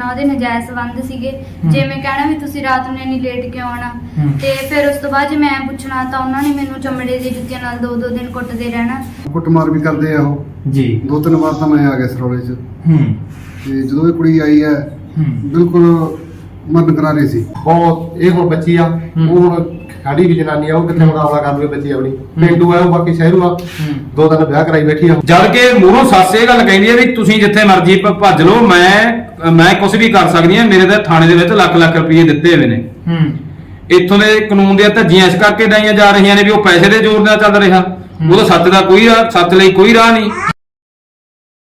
ਪੁੱਛਣਾ ਉਹਦੇ ਨਜਾਇਜ਼ ਸੰਬੰਧ ਸੀਗੇ। ਜੇ ਮੈਂ ਕਹਿਣਾ ਵੀ ਤੁਸੀਂ ਰਾਤ ਨੂੰ ਇੰਨੀ ਲੇਟ ਕਿਉਂ ਆਉਣਾ? ਹੂੰ। ਤੇ ਫਿਰ ਉਸ ਤੋਂ ਬਾਅਦ ਜੇ ਮੈਂ ਪੁੱਛਣਾ ਤਾਂ ਉਹਨਾਂ ਨੇ ਮੈਨੂੰ ਚਮੜੇ ਦੀ ਜੁੱਤੀਆਂ ਨਾਲ ਦੋ ਦੋ ਦਿਨ ਕੁੱਟਦੇ ਰਹਿਣਾ। ਕੁੱਟਮਾਰ ਵੀ ਕਰਦੇ ਆ ਉਹ। ਜੀ। ਦੋ ਤਿੰਨ ਵਾਰ ਤਾਂ ਮੈਂ ਆ ਗਿਆ ਸਰੋਲੇ 'ਚ। ਹੂੰ। ਤੇ ਜਦੋਂ ਇਹ ਕੁੜੀ ਆਈ ਹੈ ਹੂੰ। ਬਿਲਕੁਲ ਮਰਨ ਕਰਾਰੇ ਸੀ। ਬਹੁਤ ਇਹ ਹੁਣ ਬੱਚੀ ਆ। ਉਹ ਹੁਣ ਸਾਡੀ ਵੀ ਜਨਾਨੀ ਆ ਉਹ ਕਿੱਥੇ ਮੁਕਾਬਲਾ ਕਰ ਲਵੇ ਬੱਚੀ ਆਪਣੀ। ਪਿੰਡੂ ਆ ਉਹ ਬਾਕੀ ਸ਼ਹਿਰੂ ਆ। ਹੂੰ। ਦੋ ਦਿਨ ਵਿਆਹ ਕਰਾਈ ਬੈਠੀ ਆ। ਜਦ ਕਿ ਮੂਹਰੋਂ ਸੱਸ ਇਹ ਗੱਲ ਕਹਿੰਦੀ ਹੈ ਵੀ ਤੁਸੀਂ ਜਿੱਥੇ ਮਰਜ਼ੀ ਭ- ਭੱਜ ਲਓ ਮੈਂ ਮੈਂ ਕੁਝ ਵੀ ਕਰ ਸਕਦੀ ਹਾਂ ਮੇਰੇ ਤਾਂ ਥਾਣੇ ਦੇ ਵਿੱਚ ਲੱਖ ਲੱਖ ਰੁਪਏ ਦਿੱਤੇ ਹੋਏ ਨੇ। ਹੂੰ। ਇੱਥੋਂ ਦੇ ਕਾਨੂੰਨ ਦੀਆਂ ਧੱਜੀਆਂ ਇਸ ਕਰਕੇ ਡਾਈਆਂ ਜਾ ਰਹੀਆਂ ਨੇ ਵੀ ਉਹ ਪੈਸੇ ਦੇ ਜ਼ੋਰ ਨਾਲ ਚੱਲ ਰਿਹਾ। ਉਹਦਾ ਸੱਚ ਦਾ ਕੋਈ ਰਾਹ ਸੱਚ ਲਈ ਕੋਈ ਰਾਹ ਨਹੀਂ।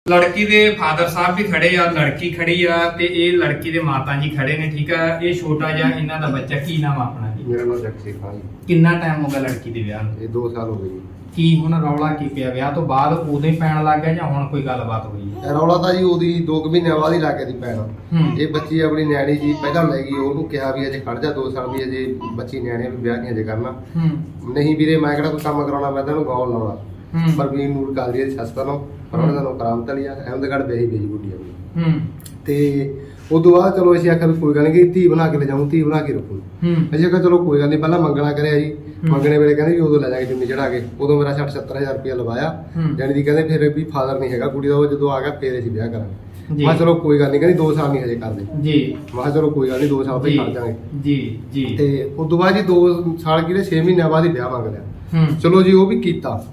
ਲੜਕੀ ਦੇ ਫਾਦਰ ਸਾਹਿਬ ਵੀ ਖੜੇ ਆ ਲੜਕੀ ਖੜੀ ਆ ਤੇ ਇਹ ਲੜਕੀ ਦੇ ਮਾਤਾ ਜੀ ਖੜੇ ਨੇ ਠੀਕ ਆ? ਇਹ ਛੋਟਾ ਜਿਹਾ ਇਹਨਾਂ ਦਾ ਬੱਚਾ ਕੀ ਨਾਮ ਆ ਆਪਣਾ ਜੀ? ਮੇਰਾ ਨਾਮ ਜਗਸੀਰ ਖਾਨ ਕਿੰਨਾ ਟਾਈਮ ਹੋ ਗਿਆ ਲੜਕੀ ਦੇ ਵਿਆਹ ਨੂੰ? ਇਹ 2 ਸਾਲ ਹੋ ਗਏ ਜੀ। ਕੀ ਹੁਣ ਰੌਲਾ ਕੀ ਪਿਆ? ਵਿਆਹ ਤੋਂ ਬਾਅਦ ਉਦੋਂ ਹੀ ਪੈਣ ਲੱਗ ਗਿਆ ਜਾਂ ਹੁਣ ਕੋਈ ਗੱਲਬਾਤ ਹੋਈ? ਇਹ ਰੌਲਾ ਤਾਂ ਜੀ ਉਹਦੀ 2 ਮਹੀਨਿਆਂ ਬਾਅਦ ਹੀ ਲੱਗ ਗਈ ਪੈਣਾ। ਹੂੰ। ਇਹ ਬੱਚੀ ਆਪਣੀ ਨਿਆਣੀ ਜੀ ਪਹਿਲਾਂ ਲੈ ਗਈ ਉਹਨੂੰ ਕਿਹਾ ਵੀ ਅਜੇ ਖੜ ਜਾ 2 ਸਾਲ ਵੀ ਅਜੇ ਬੱਚੀ ਨਿਆਣੀ ਆ, ਵੀ ਵਿਆਹ ਨਹੀਂ ਅਜੇ ਕਰਨਾ। ਹੂੰ। ਨਹੀਂ ਵੀਰੇ ਮੈਂ ਕਿਹੜਾ ਕੋਈ ਕੰਮ ਕਰਾਉਣਾ ਮੈਂ ਤੈਨੂੰ ਗੌਲ ਲਾਉਣਾ। ਹੂੰ। ਪਰਵੀਨ ਨੂਰ ਕਾਲਰੀ ਦੀ ਸੱਸ ਨੂੰ ਪਰ ਉਹਨਾਂ ਦਾ ਨਾਮ ਕਰਾਮਤ ਵਾਲੀ ਆ ਅਹਿਮਦਗੜ੍ਹ ਬੇਹੀ ਬੇਜੀ ਗੁੱਡੀ ਆ ਹੂੰ। ਤੇ ਉਦੋਂ ਬਾਅਦ ਚਲੋ ਅਸੀਂ ਆਖਿਆ ਵੀ ਕੋਈ ਗੱਲ ਨਹੀਂ ਧੀ ਬਣਾ ਕੇ ਲੈ ਜਾਊਂ ਧੀ ਬਣਾ ਕੇ ਰੱਖੂ। ਹੂੰ। ਅਸੀਂ ਆਖਿਆ ਚਲੋ ਕੋਈ ਗੱਲ ਨਹੀਂ ਪਹਿਲਾਂ ਮੰਗਣਾ ਕਰਿਆ ਜੀ। ਮੰਗਣੇ ਵੇਲੇ ਕਹਿੰਦੇ ਵੀ ਉਦੋਂ ਲੈ ਜਾਗੇ ਜੁੰਨੀ ਚੜਾ ਕੇ। ਉਦੋਂ ਮੇਰਾ 60 70000 ਰੁਪਇਆ ਲਵਾਇਆ। ਜਾਣੀ ਦੀ ਕਹਿੰਦੇ ਫਿਰ ਵੀ ਫਾਦਰ ਨਹੀਂ ਹੈਗਾ ਕੁੜੀ ਦਾ ਉਹ ਜਦੋਂ ਆ ਗਿਆ ਫੇਰ ਅਸੀਂ ਵਿਆਹ ਕਰਾਂਗੇ। ਮੈਂ ਚਲੋ ਕੋਈ ਗੱਲ ਨਹੀਂ ਕਹਿੰਦੀ 2 ਸਾਲ ਨਹੀਂ ਹਜੇ ਕਰਦੇ। ਜੀ। ਮੈਂ ਚਲੋ ਕੋਈ ਗੱਲ ਨਹੀਂ 2 ਸਾਲ ਤੇ ਖੜ ਜਾਾਂਗੇ। ਜੀ ਜੀ। ਤੇ ਉਦੋਂ ਬਾਅਦ ਜੀ 2 ਸਾਲ ਕਿਹੜੇ 6 ਮਹੀਨਿਆਂ ਬਾਅਦ ਹੀ ਵਿਆਹ ਮੰਗ ਲਿਆ। ਚਲੋ ਜੀ ਉਹ ਵੀ ਕੀਤਾ।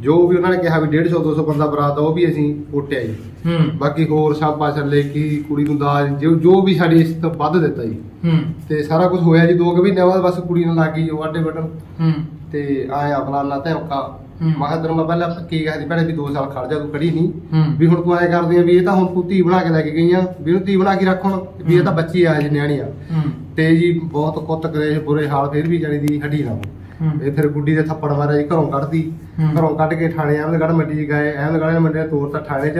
ਜੋ ਵੀ ਉਹਨਾਂ ਨੇ ਕਿਹਾ ਵੀ 150 200 ਬੰਦਾ ਬਰਾਤ ਉਹ ਵੀ ਅਸੀਂ ਉੱਟਿਆ ਜੀ। ਹੂੰ। ਬਾਕੀ ਹੋਰ ਸ਼ਾਪਾ ਚੱਲੇ ਕੀ ਕੁੜੀ ਨੂੰ ਦਾਜ ਜੋ ਜੋ ਵੀ ਸਾਡੀ ਇਸ ਤੋਂ ਵੱਧ ਦਿੱਤਾ ਜੀ। ਹੂੰ। ਤੇ ਸਾਰਾ ਕੁਝ ਹੋਇਆ ਜੀ ਦੋ ਕੁ ਮਹੀਨਿਆਂ ਬਾਅਦ ਬਸ ਕੁੜੀ ਨੂੰ ਲੱਗ ਗਈ ਉਹ ਆਡੇ ਵੱਢਣ। ਹੂੰ। ਤੇ ਆਇਆ ਫਲਾਨਾ ਧਮਕਾ ਹੂੰ। ਮੈਂ ਕਿਹਾ ਤੈਨੂੰ ਮੈਂ ਪਹਿਲਾਂ ਕੀ ਕਹਦੀ ਭੈਣੇ ਵੀ 2 ਸਾਲ ਖੜ ਜਾ ਤੂੰ ਖੜੀ ਨਹੀਂ। ਵੀ ਹੁਣ ਤੂੰ ਐਂ ਕਰਦੀ ਆ ਵੀ ਇਹ ਤਾਂ ਹੁਣ ਤੂੰ ਧੀ ਬਣਾ ਕੇ ਲੈ ਕੇ ਗਈ ਆ ਵੀ ਇਹਨੂੰ ਧੀ ਬਣਾ ਕੇ ਰੱਖ ਹੁਣ ਵੀ ਇਹ ਤਾਂ ਬੱਚੀ ਆ ਜੀ ਨਿਆਣੀ ਆ ਹੂੰ। ਤੇ ਜੀ ਬਹੁਤ ਕੁੱਤ ਕਰੇ ਬੁਰੇ ਹਾਲ ਫਿਰ ਵੀ ਜਾਣੀ ਦੀ ਹੱਡੀ ਨਾ ਇਹ ਫਿਰ ਗੁੱਡੀ ਦੇ ਥੱਪੜ ਮਾਰਿਆ ਜੀ ਘਰੋਂ ਕੱਢਦੀ। ਘਰੋਂ ਕੱਢ ਕੇ ਥਾਣੇ ਅਹਿਮਦਗੜ੍ਹ ਮੰਡੀ 'ਚ ਗਏ ਨੇ ਮੰਡੀ ਤੋਰ ਤਾਂ ਥਾਣੇ 'ਚ।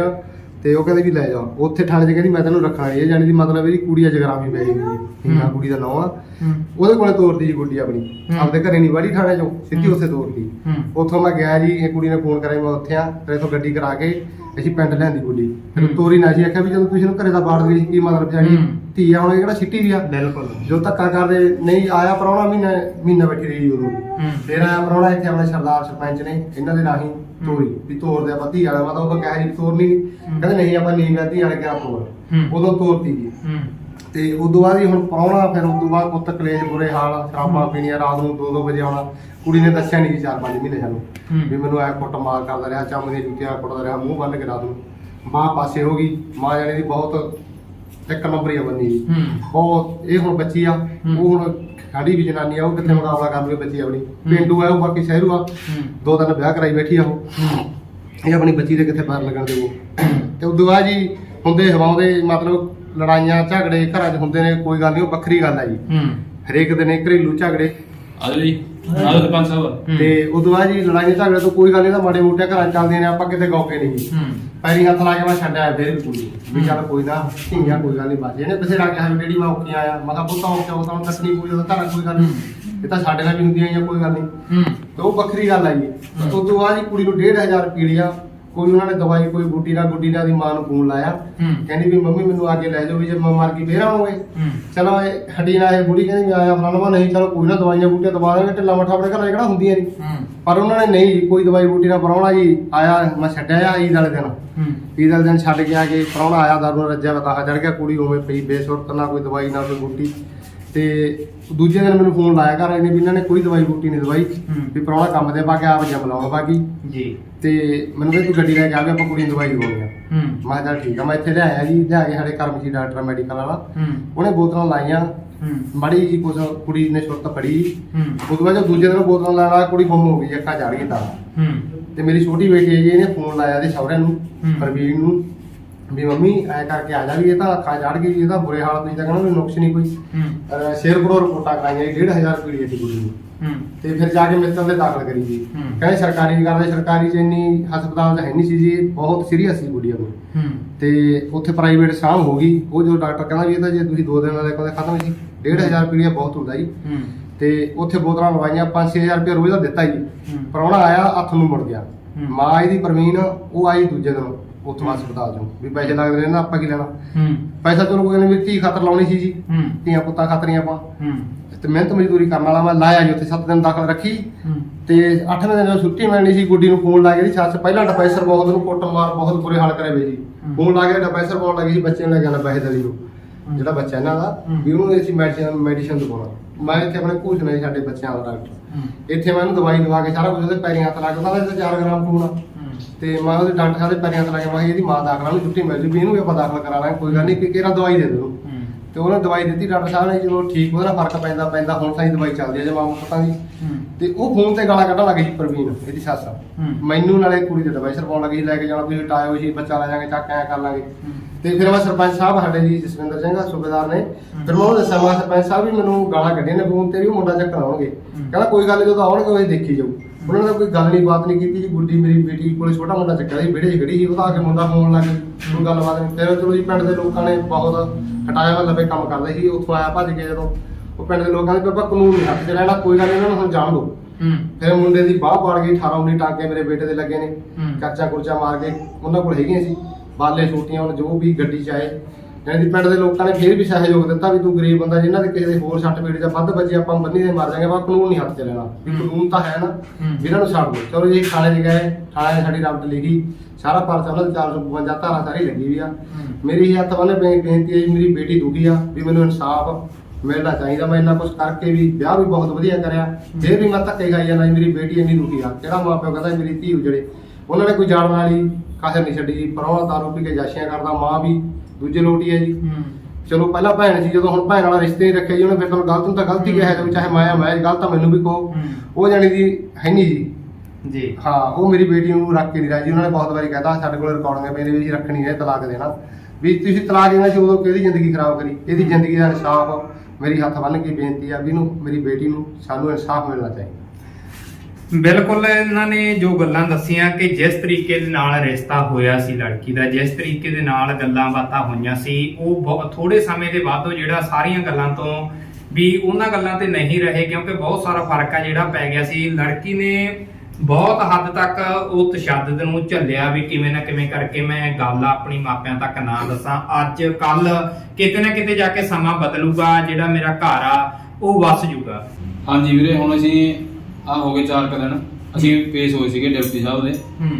ਤੇ ਉਹ ਕਹਿੰਦੇ ਵੀ ਲੈ ਜਾ ਉੱਥੇ ਥਾਣੇ 'ਚ ਕਹਿੰਦੀ ਮੈਂ ਤੈਨੂੰ ਰੱਖਣਾ ਨਹੀਂ। ਇਹ ਜਾਣੀ ਦੀ ਮਤਲਬ ਇਹਦੀ ਕੁੜੀ ਆ ਜਗਰਾਮੀ ਪੈ ਗਈ ਜੀ ਹੀਨਾ ਕੁੜੀ ਦਾ ਨਾਂ ਆ। ਹੂੰ। ਉਹਦੇ ਕੋਲੇ ਤੋਰਦੀ ਜੀ ਗੁੱਡੀ ਆਪਣੀ। ਹੂੰ। ਆਪਦੇ ਘਰੇ ਨਹੀਂ ਵਾੜੀ ਥਾਣੇ 'ਚੋਂ ਸਿੱਧੀ ਹੂੰ। ਉੱਥੇ ਤੋਰਦੀ ਹੂੰ। ਉੱਥੋਂ ਮੈਂ ਗਿਆ ਜੀ ਇਹ ਕੁੜੀ ਨੇ ਫੋਨ ਕਰਾਇਆ ਮੈਂ ਉੱਥੇ ਆ ਫਿਰ ਇੱਥੋਂ ਗੱਡੀ ਕਰਾ ਕੇ ਅਸੀਂ ਪਿੰਡ ਲਿਆਂਦੀ ਗੁੱਡੀ। ਫਿਰ ਹੂੰ। ਤੋਰੀ ਨਾ ਸੀ ਆਖਿਆ ਵੀ ਜਦੋਂ ਤੁਸੀਂ ਇਹਨੂੰ ਘਰੇ ਦਾ ਬਾੜ ਗਈ ਕੀ ਮਤਲਬ ਜਾਣੀ? ਹੂੰ। ਧੀ ਆ ਹੁਣ ਇਹ ਕਿਹੜਾ ਸਿੱਟੀ ਵੀ ਆ। ਬਿਲਕੁਲ। ਜੋ ਧੱਕਾ ਕਰਦੇ ਨਹੀਂ ਆਇਆ ਪ੍ਰਾਹੁਣਾ ਮਹੀਨਾ ਮਹੀਨਾ ਬੈਠੀ ਰਹੀ ਉਦੋਂ। ਹੂੰ। ਫਿਰ ਆਇਆ ਪ੍ਰਾਹੁਣਾ ਇੱਥੇ ਆਪਣੇ ਸਰਦਾਰ ਸਰਪੰਚ ਨੇ ਇਹਨਾਂ ਦੇ ਰਾਹੀਂ। ਤੋਰੀ ਵੀ ਤੋਰ ਦੇ ਆਪਾਂ ਧੀ ਵਾਲਾ ਤਾਂ ਉਦੋਂ ਕਹਿ ਜੀ ਤੋਰਨੀ। ਕਹਿੰਦੇ ਨਹੀਂ ਆਪਾਂ ਨਹੀਂ ਮੈਂ ਧੀ ਵਾਲੇ ਕਿਹਾ ਤੋਰ। ਉਦੋਂ ਤੋਰਤੀ ਜੀ। ਤੇ ਉਦੋਂ ਬਾਅਦ ਹੀ ਹੁਣ ਪ੍ਰਾਹੁਣਾ ਫਿਰ ਉਦੋਂ ਬਾਅਦ ਪੁੱਤ ਕਲੇਜ ਬੁਰੇ ਹਾਲ ਸ਼ਰਾਬਾਂ ਪੀਣੀਆਂ ਰਾਤ ਨੂੰ 2-2 ਵਜੇ ਆਉਣਾ। ਕੁੜੀ ਨੇ ਦੱਸਿਆ ਨਹੀਂ ਜੀ 4-5 ਮਹੀਨੇ ਸਾਨੂੰ। ਵੀ ਮੈਨੂੰ ਐ ਕੁੱਟ ਮਾਰ ਕਰਦਾ ਰਿਹਾ ਚੰਮ ਦੀਆਂ ਜੁੱਤੀਆਂ ਕੁੱਟਦਾ ਰਿਹਾ ਮੂੰਹ ਬੰਨ ਕੇ ਰਾਤ ਨੂੰ। ਮਾਂ ਪਾਸੇ ਹੋ ਗਈ। ਮਾਂ ਜਾਣੇ ਦੀ ਬਹੁਤ ਇੱਕ ਨੰਬਰ ਆ ਬੰਨੀ ਜੀ। ਹੂੰ। ਬਹੁਤ ਇਹ ਹੁਣ ਬੱਚੀ ਆ। ਉਹ ਹੁਣ ਸਾਡੀ ਵੀ ਜਨਾਨੀ ਆ ਉਹ ਕਿੱਥੇ ਮੁਕਾਬਲਾ ਕਰ ਲਵੇ ਬੱਚੀ ਆਪਣੀ। ਪਿੰਡੂ ਆ ਉਹ ਬਾਕੀ ਸ਼ਹਿਰੂ ਆ। ਦੋ ਦਿਨ ਵਿਆਹ ਕਰਾਈ ਬੈਠੀ ਆ ਉਹ। ਇਹ ਆਪਣੀ ਬੱਚੀ ਦੇ ਕਿੱਥੇ ਪੈਰ ਲੱਗਣ ਦੇਵੋ ਤੇ ਉਦੋਂ ਬਾਅਦ ਜੀ ਹੁੰਦੇ ਹਵਾਉਂਦੇ ਮਤਲਬ ਲੜਾਈਆਂ ਝਗੜੇ ਘਰਾਂ 'ਚ ਹੁੰਦੇ ਨੇ ਕੋਈ ਗੱਲ ਨਹੀਂ ਉਹ ਵੱਖਰੀ ਗੱਲ ਆ ਜੀ। ਹਰੇਕ ਦੇ ਨੇ ਘਰੇਲੂ ਝਗੜੇ। ਆਜੋ ਜੀ ਆਜੋ ਸਰਪੰਚ ਸਾਹਿਬ ਹੂੰ। ਤੇ ਉਦੋਂ ਬਾਅਦ ਜੀ ਲੜਾਈਆਂ ਝਗੜੇ ਤੋਂ ਕੋਈ ਗੱਲ ਨਹੀਂ ਤਾਂ ਮਾੜੇ ਮੋਟੇ ਘਰਾਂ 'ਚ ਚੱਲਦੀਆਂ ਨੇ ਆਪਾਂ ਕਿਤੇ ਗੌਕੇ ਨਹੀਂ ਜੀ ਹੂੰ। ਪੈਰੀ ਹੱਥ ਲਾ ਕੇ ਮੈਂ ਛੱਡਿਆ ਫੇਰ ਵੀ ਕੁੜੀ ਵੀ ਚੱਲ ਕੋਈ ਨਾ ਢੀਂਗਿਆ ਕੋਈ ਗੱਲ ਨਹੀਂ ਬਾਜੀ। ਇਹਨੇ ਬਥੇਰਾ ਕਿਹਾ ਵੀ ਜਿਹੜੀ ਮੈਂ ਔਖੀ ਆਇਆ। ਮੈਂ ਕਿਹਾ ਪੁੱਤਾਂ ਔਖਾ ਉਹ ਤਾਂ ਤੱਕਣੀ ਕੋਈ ਉਹਦਾ ਘਰ ਕੋਈ ਗੱਲ ਨਹੀਂ। ਇਹ ਤਾਂ ਸਾਡੇ ਨਾਲ ਵੀ ਹੁੰਦੀਆਂ ਜਾਂ ਕੋਈ ਗੱਲ ਨਹੀਂ। ਹੂੰ। ਤੇ ਉਹ ਵੱਖਰੀ ਗੱਲ ਆਈ ਉਸ ਤੋਂ ਬਾਅਦ ਹੀ ਕੁੜੀ ਨੂੰ 1500 ਰੁਪਏ ਲਿਆ ਕੋਈ ਉਹਨਾਂ ਨੇ ਦਵਾਈ ਕੋਈ ਬੂਟੀ ਨਾਲ ਗੁੱਡੀ ਨਾਲ ਦੀ ਮਾਂ ਨੂੰ ਫੋਨ ਲਾਇਆ। ਹੂੰ। ਕਹਿੰਦੀ ਵੀ ਮੰਮੀ ਮੈਨੂੰ ਆ ਕੇ ਲੈ ਜਾਓ ਵੀ ਜੇ ਮੈਂ ਮਰ ਗਈ ਫੇਰ ਆਉਂਗੇ ਹੂੰ। ਚਲੋ ਇਹ ਹੱਡੀ ਨਾਲ ਇਹ ਬੁੜੀ ਕਹਿੰਦੀ ਮੈਂ ਆਇਆ ਫਲਾਣਾ ਨਹੀਂ ਚਲੋ ਕੋਈ ਨਾ ਦਵਾਈਆਂ ਬੂਟੀਆਂ ਦਵਾ ਦਾਂਗੇ ਢਿੱਲਾ ਮੱਠਾ ਆਪਣੇ ਘਰਾਂ ਕਿਹੜਾ ਹੁੰਦੀਆਂ ਨਹੀਂ ਹੂੰ। ਪਰ ਉਹਨਾਂ ਨੇ ਨਹੀਂ ਜੀ ਕੋਈ ਦਵਾਈ ਬੂਟੀ ਨਾਲ ਪਰਾਉਣਾ ਜੀ ਆਇਆ ਮੈਂ ਛੱਡਿਆ ਆ ਈਦ ਵਾਲੇ ਦਿਨ। ਹੂੰ। ਈਦ ਵਾਲੇ ਦਿਨ ਛੱਡ ਕੇ ਆ ਕੇ ਪ੍ਰਾਹੁਣਾ ਆਇਆ ਦਾਰੂ ਨਾਲ ਰੱਜਿਆ ਬਤਾਹਾ ਚੜ ਗਿਆ ਕੁੜੀ ਉਵੇਂ ਪਈ ਬੇਸੁਰਤ ਨਾ ਕੋਈ ਦਵਾਈ ਨਾ ਕੋਈ ਬੂਟੀ। ਤੇ ਦੂਜੇ ਦਿਨ ਮੈਨੂੰ ਫੋਨ ਲਾਇਆ ਘਰ ਇਹਨੇ ਵੀ ਇਹਨਾਂ ਨੇ ਕੋਈ ਦਵਾਈ ਬੂਟੀ ਨਹੀਂ ਦਵਾਈ ਹੂੰ। ਵੀ ਪ੍ਰਾਹੁਣਾ ਕੰਮ ਤੇ ਪਾ ਕੇ ਆਪ ਜਮ ਲਾਉਣਾ ਬਾਕੀ। ਜੀ। ਤੇ ਮੈਨੂੰ ਕਹਿੰਦੇ ਤੂੰ ਗੱਡੀ ਲੈ ਕੇ ਆ ਗਿਆ ਆਪਾਂ ਕੁੜੀ ਨੂੰ ਦਵਾਈ ਦਵਾਉਣੀ ਆ ਹੂੰ। ਮੈਂ ਕਿਹਾ ਚੱਲ ਠੀਕ ਆ ਮੈਂ ਇੱਥੇ ਲਿਆਇਆ ਜੀ ਲਿਆ ਕੇ ਸਾਡੇ ਕਰਮਜੀ ਡਾਕਟਰ ਮੈਡੀਕਲ ਵਾਲਾ। ਹੂੰ। ਉਹਨੇ ਬੋਤਲਾਂ ਲਾਈਆਂ। ਹੂੰ। ਮਾੜੀ ਜੀ ਕੁਝ ਕੁੜੀ ਨੇ ਸੁਰਤ ਫੜੀ। ਹੂੰ। ਉਸ ਤੋਂ ਬਾਅਦ ਜਦੋਂ ਦੂਜੇ ਦਿਨ ਬੋਤਲਾਂ ਲੈਣ ਆਇਆ ਕੁੜੀ ਗੁੰਮ ਹੋ ਗਈ ਅੱਖਾਂ ਚੜ ਗਈ ਤਾਂ ਹੂੰ। ਤੇ ਮੇਰੀ ਛੋਟੀ ਬੇਟੀ ਹੈ ਜੀ ਇਹਨੇ ਫੋਨ ਲਾਇਆ ਤੇ ਸਹੁਰਿਆਂ ਨੂੰ ਹੂੰ। ਪ੍ਰਵੀਨ ਨੂੰ। ਵੀ ਮੰਮੀ ਐ ਕਰਕੇ ਆ ਜਾ ਵੀ ਇਹ ਤਾਂ ਅੱਖਾਂ ਚੜ ਗਈ ਇਹ ਤਾਂ ਬੁਰੇ ਹਾਲ ਤੁਸੀਂ ਤਾਂ ਕਹਿੰਦੇ ਵੀ ਨੁਕਸ ਨਹੀਂ ਕੋਈ। ਹੂੰ। ਅਹ ਸ਼ੇਰਪੁਰੋਂ ਰਿਪੋਰਟਾਂ ਕਰਾਈਆਂ ਜੀ 1500 ਰੁਪਏ ਦੀ ਕੁੜੀ ਨੂੰ। ਹੂੰ। ਤੇ ਫਿਰ ਜਾ ਕੇ ਮਿੱਤਲ ਦੇ ਦਾਖਲ ਕਰੀ ਜੀ ਹੂੰ। ਕਹਿੰਦੇ ਸਰਕਾਰੀ ਨਹੀਂ ਕਰਦੇ ਸਰਕਾਰੀ ਚ ਇੰਨੀ ਹਸਪਤਾਲ 'ਚ ਹੈ ਨਹੀਂ ਸੀ ਜੀ ਬਹੁਤ ਸੀਰੀਅਸ ਸੀ ਆਪਣੀ। ਹੂੰ। ਤੇ ਉੱਥੇ ਪ੍ਰਾਈਵੇਟ ਸ਼ਾਮ ਹੋ ਗਈ। ਉਹ ਜੋ ਡਾਕਟਰ ਕਹਿੰਦਾ ਵੀ ਇਹ ਤਾਂ ਜੇ ਤੁਸੀਂ ਦੋ ਦਿਨ ਵਾਲੇ ਕੋਲ ਖਤਮ ਸੀ 1500 ਰੁਪਏ ਬਹੁਤ ਹੁੰਦਾ ਜੀ। ਹੂੰ। ਤੇ ਉੱਥੇ ਬੋਤਲਾਂ ਲਵਾਈਆਂ 5-6000 ਰੁਪਏ ਰੋਜ਼ ਦਾ ਦਿੱਤਾ ਜੀ। ਹੂੰ। ਪ੍ਰਾਹੁਣਾ ਆਇਆ ਹੱਥ ਨੂੰ ਮੁੜ ਗਿਆ। ਹੂੰ। ਮਾਂ ਇਹਦੀ ਪ੍ਰਵੀਨ ਉਹ ਆਈ ਦੂਜੇ ਦਿਨ। ਉੱਥੋਂ ਹਸਪਤਾਲ ਚੋਂ ਵੀ ਪੈਸੇ ਲੱਗਦੇ ਨੇ ਨਾ ਆਪਾਂ ਕੀ ਲੈਣਾ? ਹੂੰ। ਪੈਸਾ ਚਲੋ ਕੋਈ ਨਹੀਂ ਧੀ ਖਾਤਰ ਲਾਉਣੀ ਸੀ ਜੀ। ਹੂੰ। ਧੀਆਂ ਪੁੱਤਾਂ ਖਾਤਰੀਆਂ ਆਪਾਂ। ਹੂੰ। ਤੇ ਮਿਹਨਤ ਮਜ਼ਦੂਰੀ ਕਰਨ ਵਾਲਾ ਮੈਂ ਲਾਇਆ ਜੀ ਉੱਥੇ 7 ਦਿਨ ਦਾਖਲ ਰੱਖੀ। ਹੂੰ। ਤੇ 8ਵੇਂ ਦਿਨ ਜਦੋਂ ਛੁੱਟੀ ਮਿਲਣੀ ਸੀ ਗੁੱਡੀ ਨੂੰ ਫੋਨ ਲਾ ਕੇ ਦੀ ਸੱਸ ਪਹਿਲਾਂ ਡਪੈਸਰ ਬਹੁਤ ਨੂੰ ਕੁੱਟ ਮਾਰ ਬਹੁਤ ਬੁਰੇ ਹਾਲ ਕਰੇ ਵੇ ਜੀ। ਫੋਨ ਲਾ ਕੇ ਡਪੈਸਰ ਪਾਉਣ ਲੱਗੀ ਸੀ ਬੱਚੇ ਨੂੰ ਲੈ ਜਾਣਾ ਪੈਸੇ ਦਲੀ ਨੂੰ। ਜਿਹੜਾ ਬੱਚਾ ਇਹਨਾਂ ਦਾ ਵੀ ਉਹਨੂੰ ਅਸੀਂ ਮੈਡੀਸਨ ਮੈਡੀਸਨ ਦਵਾਉਣਾ। ਮੈਂ ਇੱਥੇ ਆਪਣੇ ਘੂਸ ਨੇ ਸਾਡੇ ਬੱਚਿਆਂ ਦਾ ਡਾਕਟਰ। ਇੱਥੇ ਮੈਂ ਉਹਨੂੰ ਦਵਾਈ ਦਵਾ ਕੇ ਸਾਰਾ ਕੁਝ ਉਹਦੇ ਪੈਰੀਂ ਹੱਥ ਲਾ ਕੇ ਉਹਨਾਂ ਦਾ 4 ਗ੍ਰਾਮ ਖੂਨ ਆ। ਤੇ ਮੈਂ ਉਹਦੇ ਡਾਕਟਰ ਸਾਹਿਬ ਦੇ ਪੈਰੀਂ ਹੱਥ ਲਾ ਕੇ ਮੈਂ ਕਿਹਾ ਇਹਦੀ ਮਾਂ ਦਾਖਲਾ ਨੂੰ ਛੁੱਟੀ ਮਿਲ ਜੂ ਵੀ ਇਹਨੂੰ ਵੀ ਆਪਾਂ ਦਾਖਲ ਕਰਾ ਲਾਂਗੇ ਕੋਈ ਗੱਲ ਨਹੀਂ ਕਿ ਕਿਹੜਾ ਦਵਾਈ ਦੇ ਦਿਓ ਤੇ ਉਹਨੇ ਦਵਾਈ ਦਿੱਤੀ ਡਾਕਟਰ ਸਾਹਿਬ ਨੇ ਜਦੋਂ ਠੀਕ ਉਹਦਾ ਫ਼ਰਕ ਪੈਂਦਾ ਪੈਂਦਾ ਹੁਣ ਸਾਈ ਦਵਾਈ ਚੱਲਦੀ ਹੈ ਜੇ ਮਾਂ ਪਤਾ ਦੀ ਤੇ ਉਹ ਫੋਨ ਤੇ ਗਾਲਾਂ ਕੱਢਣ ਲੱਗੀ ਸੀ ਪ੍ਰਵੀਨ ਇਹਦੀ ਸੱਸ ਮੈਨੂੰ ਨਾਲੇ ਕੁੜੀ ਦੇ ਦਵਾਈ ਸਰਪਾਉਣ ਲੱਗੀ ਲੈ ਕੇ ਜਾਣਾ ਤੁਸੀਂ ਹਟਾਇਓ ਜੀ ਬੱਚਾ ਲੈ ਜਾਾਂਗੇ ਚੱਕ ਐ ਕਰ ਲਾਂਗੇ। ਤੇ ਫਿਰ ਮੈਂ ਸਰਪੰਚ ਸਾਹਿਬ ਸਾਡੇ ਜੀ ਜਸਵਿੰਦਰ ਸਿੰਘ ਸੂਬੇਦਾਰ ਨੇ ਫਿਰ ਮੈਂ ਉਹਨੂੰ ਦੱਸਿਆ ਸਰਪੰਚ ਸਾਹਿਬ ਵੀ ਮੈਨੂੰ ਗਾਲਾਂ ਕੱਢੀਆਂ ਨੇ ਫੋਨ ਤੇ ਵੀ ਮੁੰਡਾ ਚੱਕਰ ਆਉਣਗੇ। ਕਹਿੰਦਾ ਕੋਈ ਗੱਲ ਨਹੀਂ ਜਦੋਂ ਆਉਣਗੇ ਉਹ ਦੇਖੀ ਜਾਊ। ਉਹਨਾਂ ਨੇ ਕੋਈ ਗੱਲ ਨਹੀਂ ਬਾਤ ਨਹੀਂ ਕੀਤੀ ਜੀ। ਗੁੱਡੀ ਮੇਰੀ ਬੇਟੀ ਕੋਲੇ ਛੋਟਾ ਮੁੰਡਾ ਚੱਕਿਆ ਸੀ ਵਿਹੜੇ 'ਚ ਖੜੀ ਸੀ। ਉਹਦਾ ਆ ਕੇ ਮੁੰਡਾ ਫੋਨ ਲੱਗ ਕੋਈ ਗੱਲਬਾਤ ਨਹੀਂ ਫਿਰ ਚਲੋ ਜੀ ਪਿੰਡ ਦੇ ਲੋਕਾਂ ਨੇ ਬਹੁਤ ਹਟਾਇਆ ਲਵੇ ਕੰਮ ਕਰਦੇ ਸੀ। ਉੱਥੋਂ ਆਇਆ ਭੱਜ ਕੇ ਜਦੋਂ ਉਹ ਪਿੰਡ ਦੇ ਲੋਕਾਂ ਨੇ ਪਾਪਾ ਕਾਨੂੰਨ ਨਹੀਂ ਹੱਥ 'ਚ ਰਹਿਣਾ ਕੋਈ ਗੱਲ ਨਹੀਂ ਇਹਨਾਂ ਨੂੰ ਹੁਣ ਜਾਣ ਦਿਓ ਫਿਰ ਮੁੰਡੇ ਦੀ ਬਾਹ ਪਾੜ ਗਈ 18 19 ਟਾਂਕੇ ਮੇਰੇ ਬੇਟੇ ਦੇ ਲੱਗੇ ਨੇ। ਕਰਚਾ ਕੁਰਚਾ ਮਾਰ ਕੇ ਉਹਨਾਂ ਕੋਲ ਹੈਗੀਆਂ ਸੀ। ਬਾਲੇ ਛੋਟੀਆਂ ਹੁਣ ਜੋ ਵੀ ਗੱਡੀ ਚ ਆਏ ਕਿ ਪਿੰਡ ਦੇ ਲੋਕਾਂ ਨੇ ਫਿਰ ਵੀ ਸਹਿਯੋਗ ਦਿੱਤਾ ਵੀ ਤੂੰ ਗਰੀਬ ਬੰਦਾ ਜਿਨ੍ਹਾਂ ਦੇ ਕਿਸੇ ਦੇ ਹੋਰ ਸੱਟ ਪੀੜ ਜਾਂ ਵੱਧ ਵੱਜੇ ਆਪਾਂ ਬੰਨੀ ਦੇ ਮਾਰ ਜਾਾਂਗੇ ਬਾ ਕਾਨੂੰਨ ਨਹੀਂ ਹੱਥ ਚ ਲੈਣਾ। ਵੀ। ਕਾਨੂੰਨ ਤਾਂ ਹੈ ਨਾ ਇਹਨਾਂ ਨੂੰ ਛੱਡ ਦਿਓ ਚਲੋ ਜੀ ਥਾਣੇ 'ਚ ਗਏ ਥਾਣੇ ਨੇ ਸਾਡੀ ਰੱਬ ਲਿਖੀ ਸਾਰਾ ਪਰਚਾ ਉਹਨਾਂ ਦਾ 452 ਧਾਰਾ ਸਾਰੀ ਲੱਗੀ ਵੀ ਆ। ਮੇਰੀ ਹੱਥ ਬੇ- ਬੇਨਤੀ ਹੈ ਜੀ ਮੇਰੀ ਬੇਟੀ ਦੁਖੀ ਆ ਵੀ ਮੈਨੂੰ ਇਨਸਾਫ ਮਿਲਣਾ ਚਾਹੀਦਾ। ਮੈਂ ਇੰਨਾ ਕੁਝ ਕਰਕੇ ਵੀ ਵਿਆਹ ਵੀ ਬਹੁਤ ਵਧੀਆ ਕਰਿਆ। ਫਿਰ ਵੀ ਮੈਂ ਧੱਕੇ ਖਾਈ ਜਾਂਦਾ ਮੇਰੀ ਬੇਟੀ ਇੰਨੀ ਦੁਖੀ ਆ। ਕਿਹੜਾ ਮਾਪਿਓ ਕਹਿੰਦਾ ਮੇਰੀ ਧੀ ਉਜੜੇ। ਉਹਨਾਂ ਨੇ ਕੋਈ ਜਾਣ ਵਾਲੀ ਕਾਹਰ ਨਹੀਂ ਛੱਡੀ ਜੀ ਪਰਵਾਹ ਤਾਰੂ ਪੀ ਕੇ ਜਾਸ਼ੀਆਂ ਕਰਦਾ ਮਾਂ ਵੀ ਦੂਜੇ ਲੋਟੀ ਹੈ ਜੀ। ਚਲੋ ਪਹਿਲਾਂ ਭੈਣ ਸੀ ਜਦੋਂ ਹੁਣ ਭੈਣ ਵਾਲਾ ਰਿਸ਼ਤੇ ਹੀ ਰੱਖਿਆ ਜੀ ਉਹਨੇ ਫਿਰ ਤੁਹਾਨੂੰ ਗਲਤ ਨੂੰ ਤਾਂ ਗਲਤੀ ਕਿਹਾ ਹੈ ਚਾਹੇ ਮਾਇਆ ਮੈਂ ਗਲਤ ਤਾਂ ਮੈਨੂੰ ਵੀ ਕਹੋ। ਹੂੰ। ਉਹ ਜਾਣੀ ਦੀ ਹੈ ਨਹੀਂ ਜੀ। ਜੀ। ਹਾਂ ਉਹ ਮੇਰੀ ਬੇਟੀ ਨੂੰ ਰੱਖ ਕੇ ਨਹੀਂ ਰਾਜੀ ਉਹਨਾਂ ਨੇ ਬਹੁਤ ਵਾਰੀ ਕਹਿਤਾ ਸਾਡੇ ਕੋਲ ਰਿਕਾਰਡਿੰਗ ਮੇਰੇ ਵੀ ਰੱਖਣੀ ਹੈ ਤਲਾਕ ਦੇਣਾ। ਵੀ ਤੁਸੀਂ ਤਲਾਕ ਦੇਣਾ ਸੀ ਉਦੋਂ ਕਿਹਦੀ ਜ਼ਿੰਦਗੀ ਖਰਾਬ ਕਰੀ? ਇਹਦੀ ਜ਼ਿੰਦਗੀ ਦਾ ਇਨਸਾਫ ਮੇਰੀ ਹੱਥ ਬੰਨ੍ਹ ਕੇ ਬੇਨਤੀ ਆ ਵੀ ਇਹਨੂੰ ਮੇਰੀ ਬੇਟੀ ਨੂੰ ਸਾਨੂੰ ਇਨਸਾਫ ਮਿਲਣਾ ਚਾਹੀਦਾ। ਬਿਲਕੁਲ ਇਹਨਾਂ ਨੇ ਜੋ ਗੱਲਾਂ ਦੱਸੀਆਂ ਕਿ ਜਿਸ ਤਰੀਕੇ ਦੇ ਨਾਲ ਰਿਸ਼ਤਾ ਹੋਇਆ ਸੀ ਲੜਕੀ ਦਾ, ਜਿਸ ਤਰੀਕੇ ਦੇ ਨਾਲ ਗੱਲਾਂ ਬਾਤਾਂ ਹੋਈਆਂ ਸੀ, ਉਹ ਬਹੁਤ ਥੋੜੇ ਸਮੇਂ ਦੇ ਬਾਅਦ ਜਿਹੜਾ ਸਾਰੀਆਂ ਗੱਲਾਂ ਤੋਂ ਵੀ ਉਹਨਾਂ ਗੱਲਾਂ ਤੇ ਨਹੀਂ ਰਹੇ ਕਿਉਂਕਿ ਬਹੁਤ ਸਾਰਾ ਫ਼ਰਕ ਆ ਜਿਹੜਾ ਪੈ ਗਿਆ ਸੀ। ਲੜਕੀ ਨੇ ਬਹੁਤ ਹੱਦ ਤੱਕ ਉਹ ਤਸ਼ੱਦਦ ਨੂੰ ਝੱਲਿਆ ਵੀ ਕਿਵੇਂ ਨਾ ਕਿਵੇਂ ਕਰਕੇ ਮੈਂ ਗੱਲ ਆਪਣੀ ਮਾਪਿਆਂ ਤੱਕ ਨਾ ਦੱਸਾਂ। ਅੱਜ ਕੱਲ ਕਿਤੇ ਨਾ ਕਿਤੇ ਜਾ ਕੇ ਸਮਾਂ ਬਦਲੂਗਾ, ਜਿਹੜਾ ਮੇਰਾ ਘਰ ਆ, ਉਹ ਵਸ ਜੂਗਾ। ਹਾਂਜੀ ਵੀਰੇ, ਹੁਣ ਅਸੀਂ ਆ ਹੋ ਗਏ 4 ਕੁ ਦਿਨ। ਅਸੀਂ ਪੇਸ਼ ਹੋਏ ਸੀਗੇ ਡਿਪਟੀ ਸਾਹਿਬ ਦੇ। ਹੂੰ।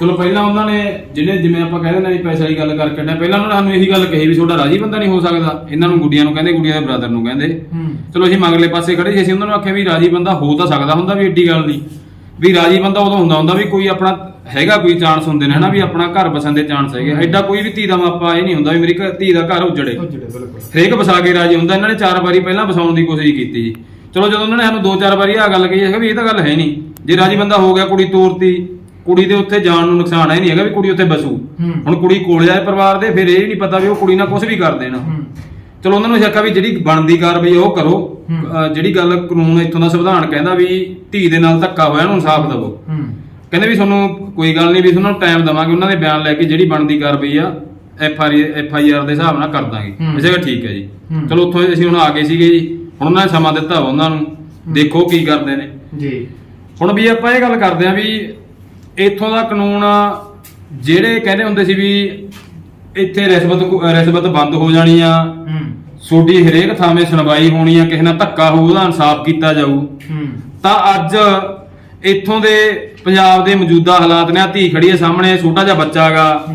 ਚਲੋ ਪਹਿਲਾਂ ਉਹਨਾਂ ਨੇ ਜਿਹੜੇ ਜਿਵੇਂ ਆਪਾਂ ਕਹਿੰਦੇ ਨੇ ਪੈਸੇ ਵਾਲੀ ਗੱਲ ਕਰਕੇ ਨਾ ਪਹਿਲਾਂ ਉਹਨਾਂ ਨੇ ਸਾਨੂੰ ਇਹੀ ਗੱਲ ਕਹੀ ਵੀ ਤੁਹਾਡਾ ਰਾਜੀ ਬੰਦਾ ਨਹੀਂ ਹੋ ਸਕਦਾ। ਇਹਨਾਂ ਨੂੰ ਗੁੱਡੀਆਂ ਨੂੰ ਕਹਿੰਦੇ ਗੁੱਡੀਆਂ ਦੇ ਬ੍ਰਦਰ ਨੂੰ ਕਹਿੰਦੇ। ਹੂੰ। ਚਲੋ ਅਸੀਂ ਮਗਲੇ ਪਾਸੇ ਖੜੇ ਸੀ ਅਸੀਂ ਉਹਨਾਂ ਨੂੰ ਆਖਿਆ ਵੀ ਰਾਜੀ ਬੰਦਾ ਹੋ ਤਾਂ ਸਕਦਾ ਹੁੰਦਾ ਵੀ ਏਡੀ ਗੱਲ ਨਹੀਂ। ਵੀ ਰਾਜੀ ਬੰਦਾ ਉਦੋਂ ਹੁੰਦਾ ਹੁੰਦਾ ਵੀ ਕੋਈ ਆਪਣਾ ਹੈਗਾ ਕੋਈ ਚਾਂਸ ਹੁੰਦੇ ਨੇ ਹਨਾ ਵੀ ਆਪਣਾ ਘਰ ਬਸਣ ਦੇ ਚਾਂਸ ਹੈਗੇ। ਐਡਾ ਕੋਈ ਵੀ ਧੀ ਦਾ ਮਾਪਾ ਇਹ ਨਹੀਂ ਹੁੰਦਾ ਵੀ ਮੇਰੀ ਘ- ਧੀ ਦਾ ਘਰ ਉਜੜੇ। ਉਹ ਜਿਹੜੇ ਬਿਲਕੁਲ। ਹਰੇਕ ਵਸਾ ਕੇ ਰਾਜੀ ਹੁੰਦਾ ਇਹਨਾਂ ਨੇ ਚਾਰ ਵਾਰੀ ਪਹਿਲਾਂ ਵਸਾਉਣ ਦੀ ਕੋਸ਼ਿਸ਼ ਕੀਤੀ ਜੀ। ਚਲੋ ਜਦੋਂ ਉਹਨਾਂ ਨੇ ਸਾਨੂੰ ਦੋ ਚਾਰ ਵਾਰੀ ਆ ਗੱਲ ਕਹੀ ਹੈਗਾ ਵੀ ਇਹ ਤਾਂ ਗੱਲ ਹੈ ਨਹੀਂ। ਜੇ ਰਾਜੀ ਬੰਦਾ ਹੋ ਗਿਆ ਕੁੜੀ ਤੋਰਤੀ ਕੁੜੀ ਦੇ ਉੱਥੇ ਜਾਣ ਨੂੰ ਨੁਕਸਾਨ ਹੈ ਨਹੀਂ ਹੈਗਾ ਵੀ ਕੁੜੀ ਉੱਥੇ ਬਸੂ। ਹੁਣ ਕੁੜੀ ਕੋਲ ਜਾਏ ਪਰਿਵਾਰ ਦੇ ਫਿਰ ਇਹ ਨਹੀਂ ਪਤਾ ਵੀ ਉਹ ਕੁੜੀ ਨਾਲ ਕੁਝ ਵੀ ਕਰ ਦੇਣ। ਚਲੋ ਉਹਨਾਂ ਨੂੰ ਆਖਿਆ ਵੀ ਜਿਹੜੀ ਬਣਦੀ ਕਾਰਵਾਈ ਉਹ ਕਰੋ। ਜਿਹੜੀ ਗੱਲ ਕਾਨੂੰਨ ਇੱਥੋਂ ਦਾ ਸੰਵਿਧਾਨ ਕਹਿੰਦਾ ਵੀ ਧੀ ਦੇ ਨਾਲ ਧੱਕਾ ਹੋਇਆ ਉਹਨੂੰ ਇਨਸਾਫ ਦਿਵੋ। ਕਹਿੰਦੇ ਵੀ ਤੁਹਾਨੂੰ ਕੋਈ ਗੱਲ ਨਹੀਂ ਵੀ ਤੁਹਾਨੂੰ ਟਾਈਮ ਦਵਾਂਗੇ ਉਹਨਾਂ ਦੇ ਬਿਆਨ ਲੈ ਕੇ ਜਿਹੜੀ ਬਣਦੀ ਕਾਰਵਾਈ ਆ F R F I R ਦੇ ਹਿਸਾਬ ਨਾਲ ਕਰ ਦਾਂਗੇ। ਕਿਹਾ ਠੀਕ ਹੈ ਜੀ। ਚਲੋ ਉੱਥੋਂ ਅਸੀਂ ਹੁਣ ਆ ਗਏ ਸੀਗੇ ਜੀ। ਹੁਣ ਉਹਨਾਂ ਨੇ ਸਮਾਂ ਦਿੱਤਾ ਵਾ ਉਹਨਾਂ ਨੂੰ। ਦੇਖੋ ਕੀ ਕਰਦੇ ਨੇ। ਜੀ। ਹੁਣ ਵੀ ਆਪਾਂ ਇਹ ਗੱਲ ਕਰਦੇ ਆ ਵੀ ਇੱਥੋਂ ਦਾ ਕਾਨੂੰਨ ਜਿਹੜੇ ਕਹਿੰਦੇ ਹੁੰਦੇ ਸੀ ਵੀ ਇੱਥੇ ਰਿਸ਼ਵਤ ਰਿਸ਼ਵਤ ਬੰਦ ਹੋ ਜਾਣੀ ਆ ਹੂੰ। ਸੋਡੀ ਹਰੇਕ ਥਾਵੇਂ ਸੁਣਵਾਈ ਹੋਣੀ ਆ ਕਿਸੇ ਨਾਲ ਧੱਕਾ ਹੋਊ ਉਹਦਾ ਇਨਸਾਫ ਕੀਤਾ ਜਾਊ। ਹੂੰ। ਤਾਂ ਅੱਜ ਇੱਥੋਂ ਦੇ ਪੰਜਾਬ ਦੇ ਮੌਜੂਦਾ ਹਾਲਾਤ ਨੇ ਆ ਧੀ ਖੜੀ ਹੈ ਸਾਹਮਣੇ ਛੋਟਾ ਜਿਹਾ ਬੱਚਾ ਹੈਗਾ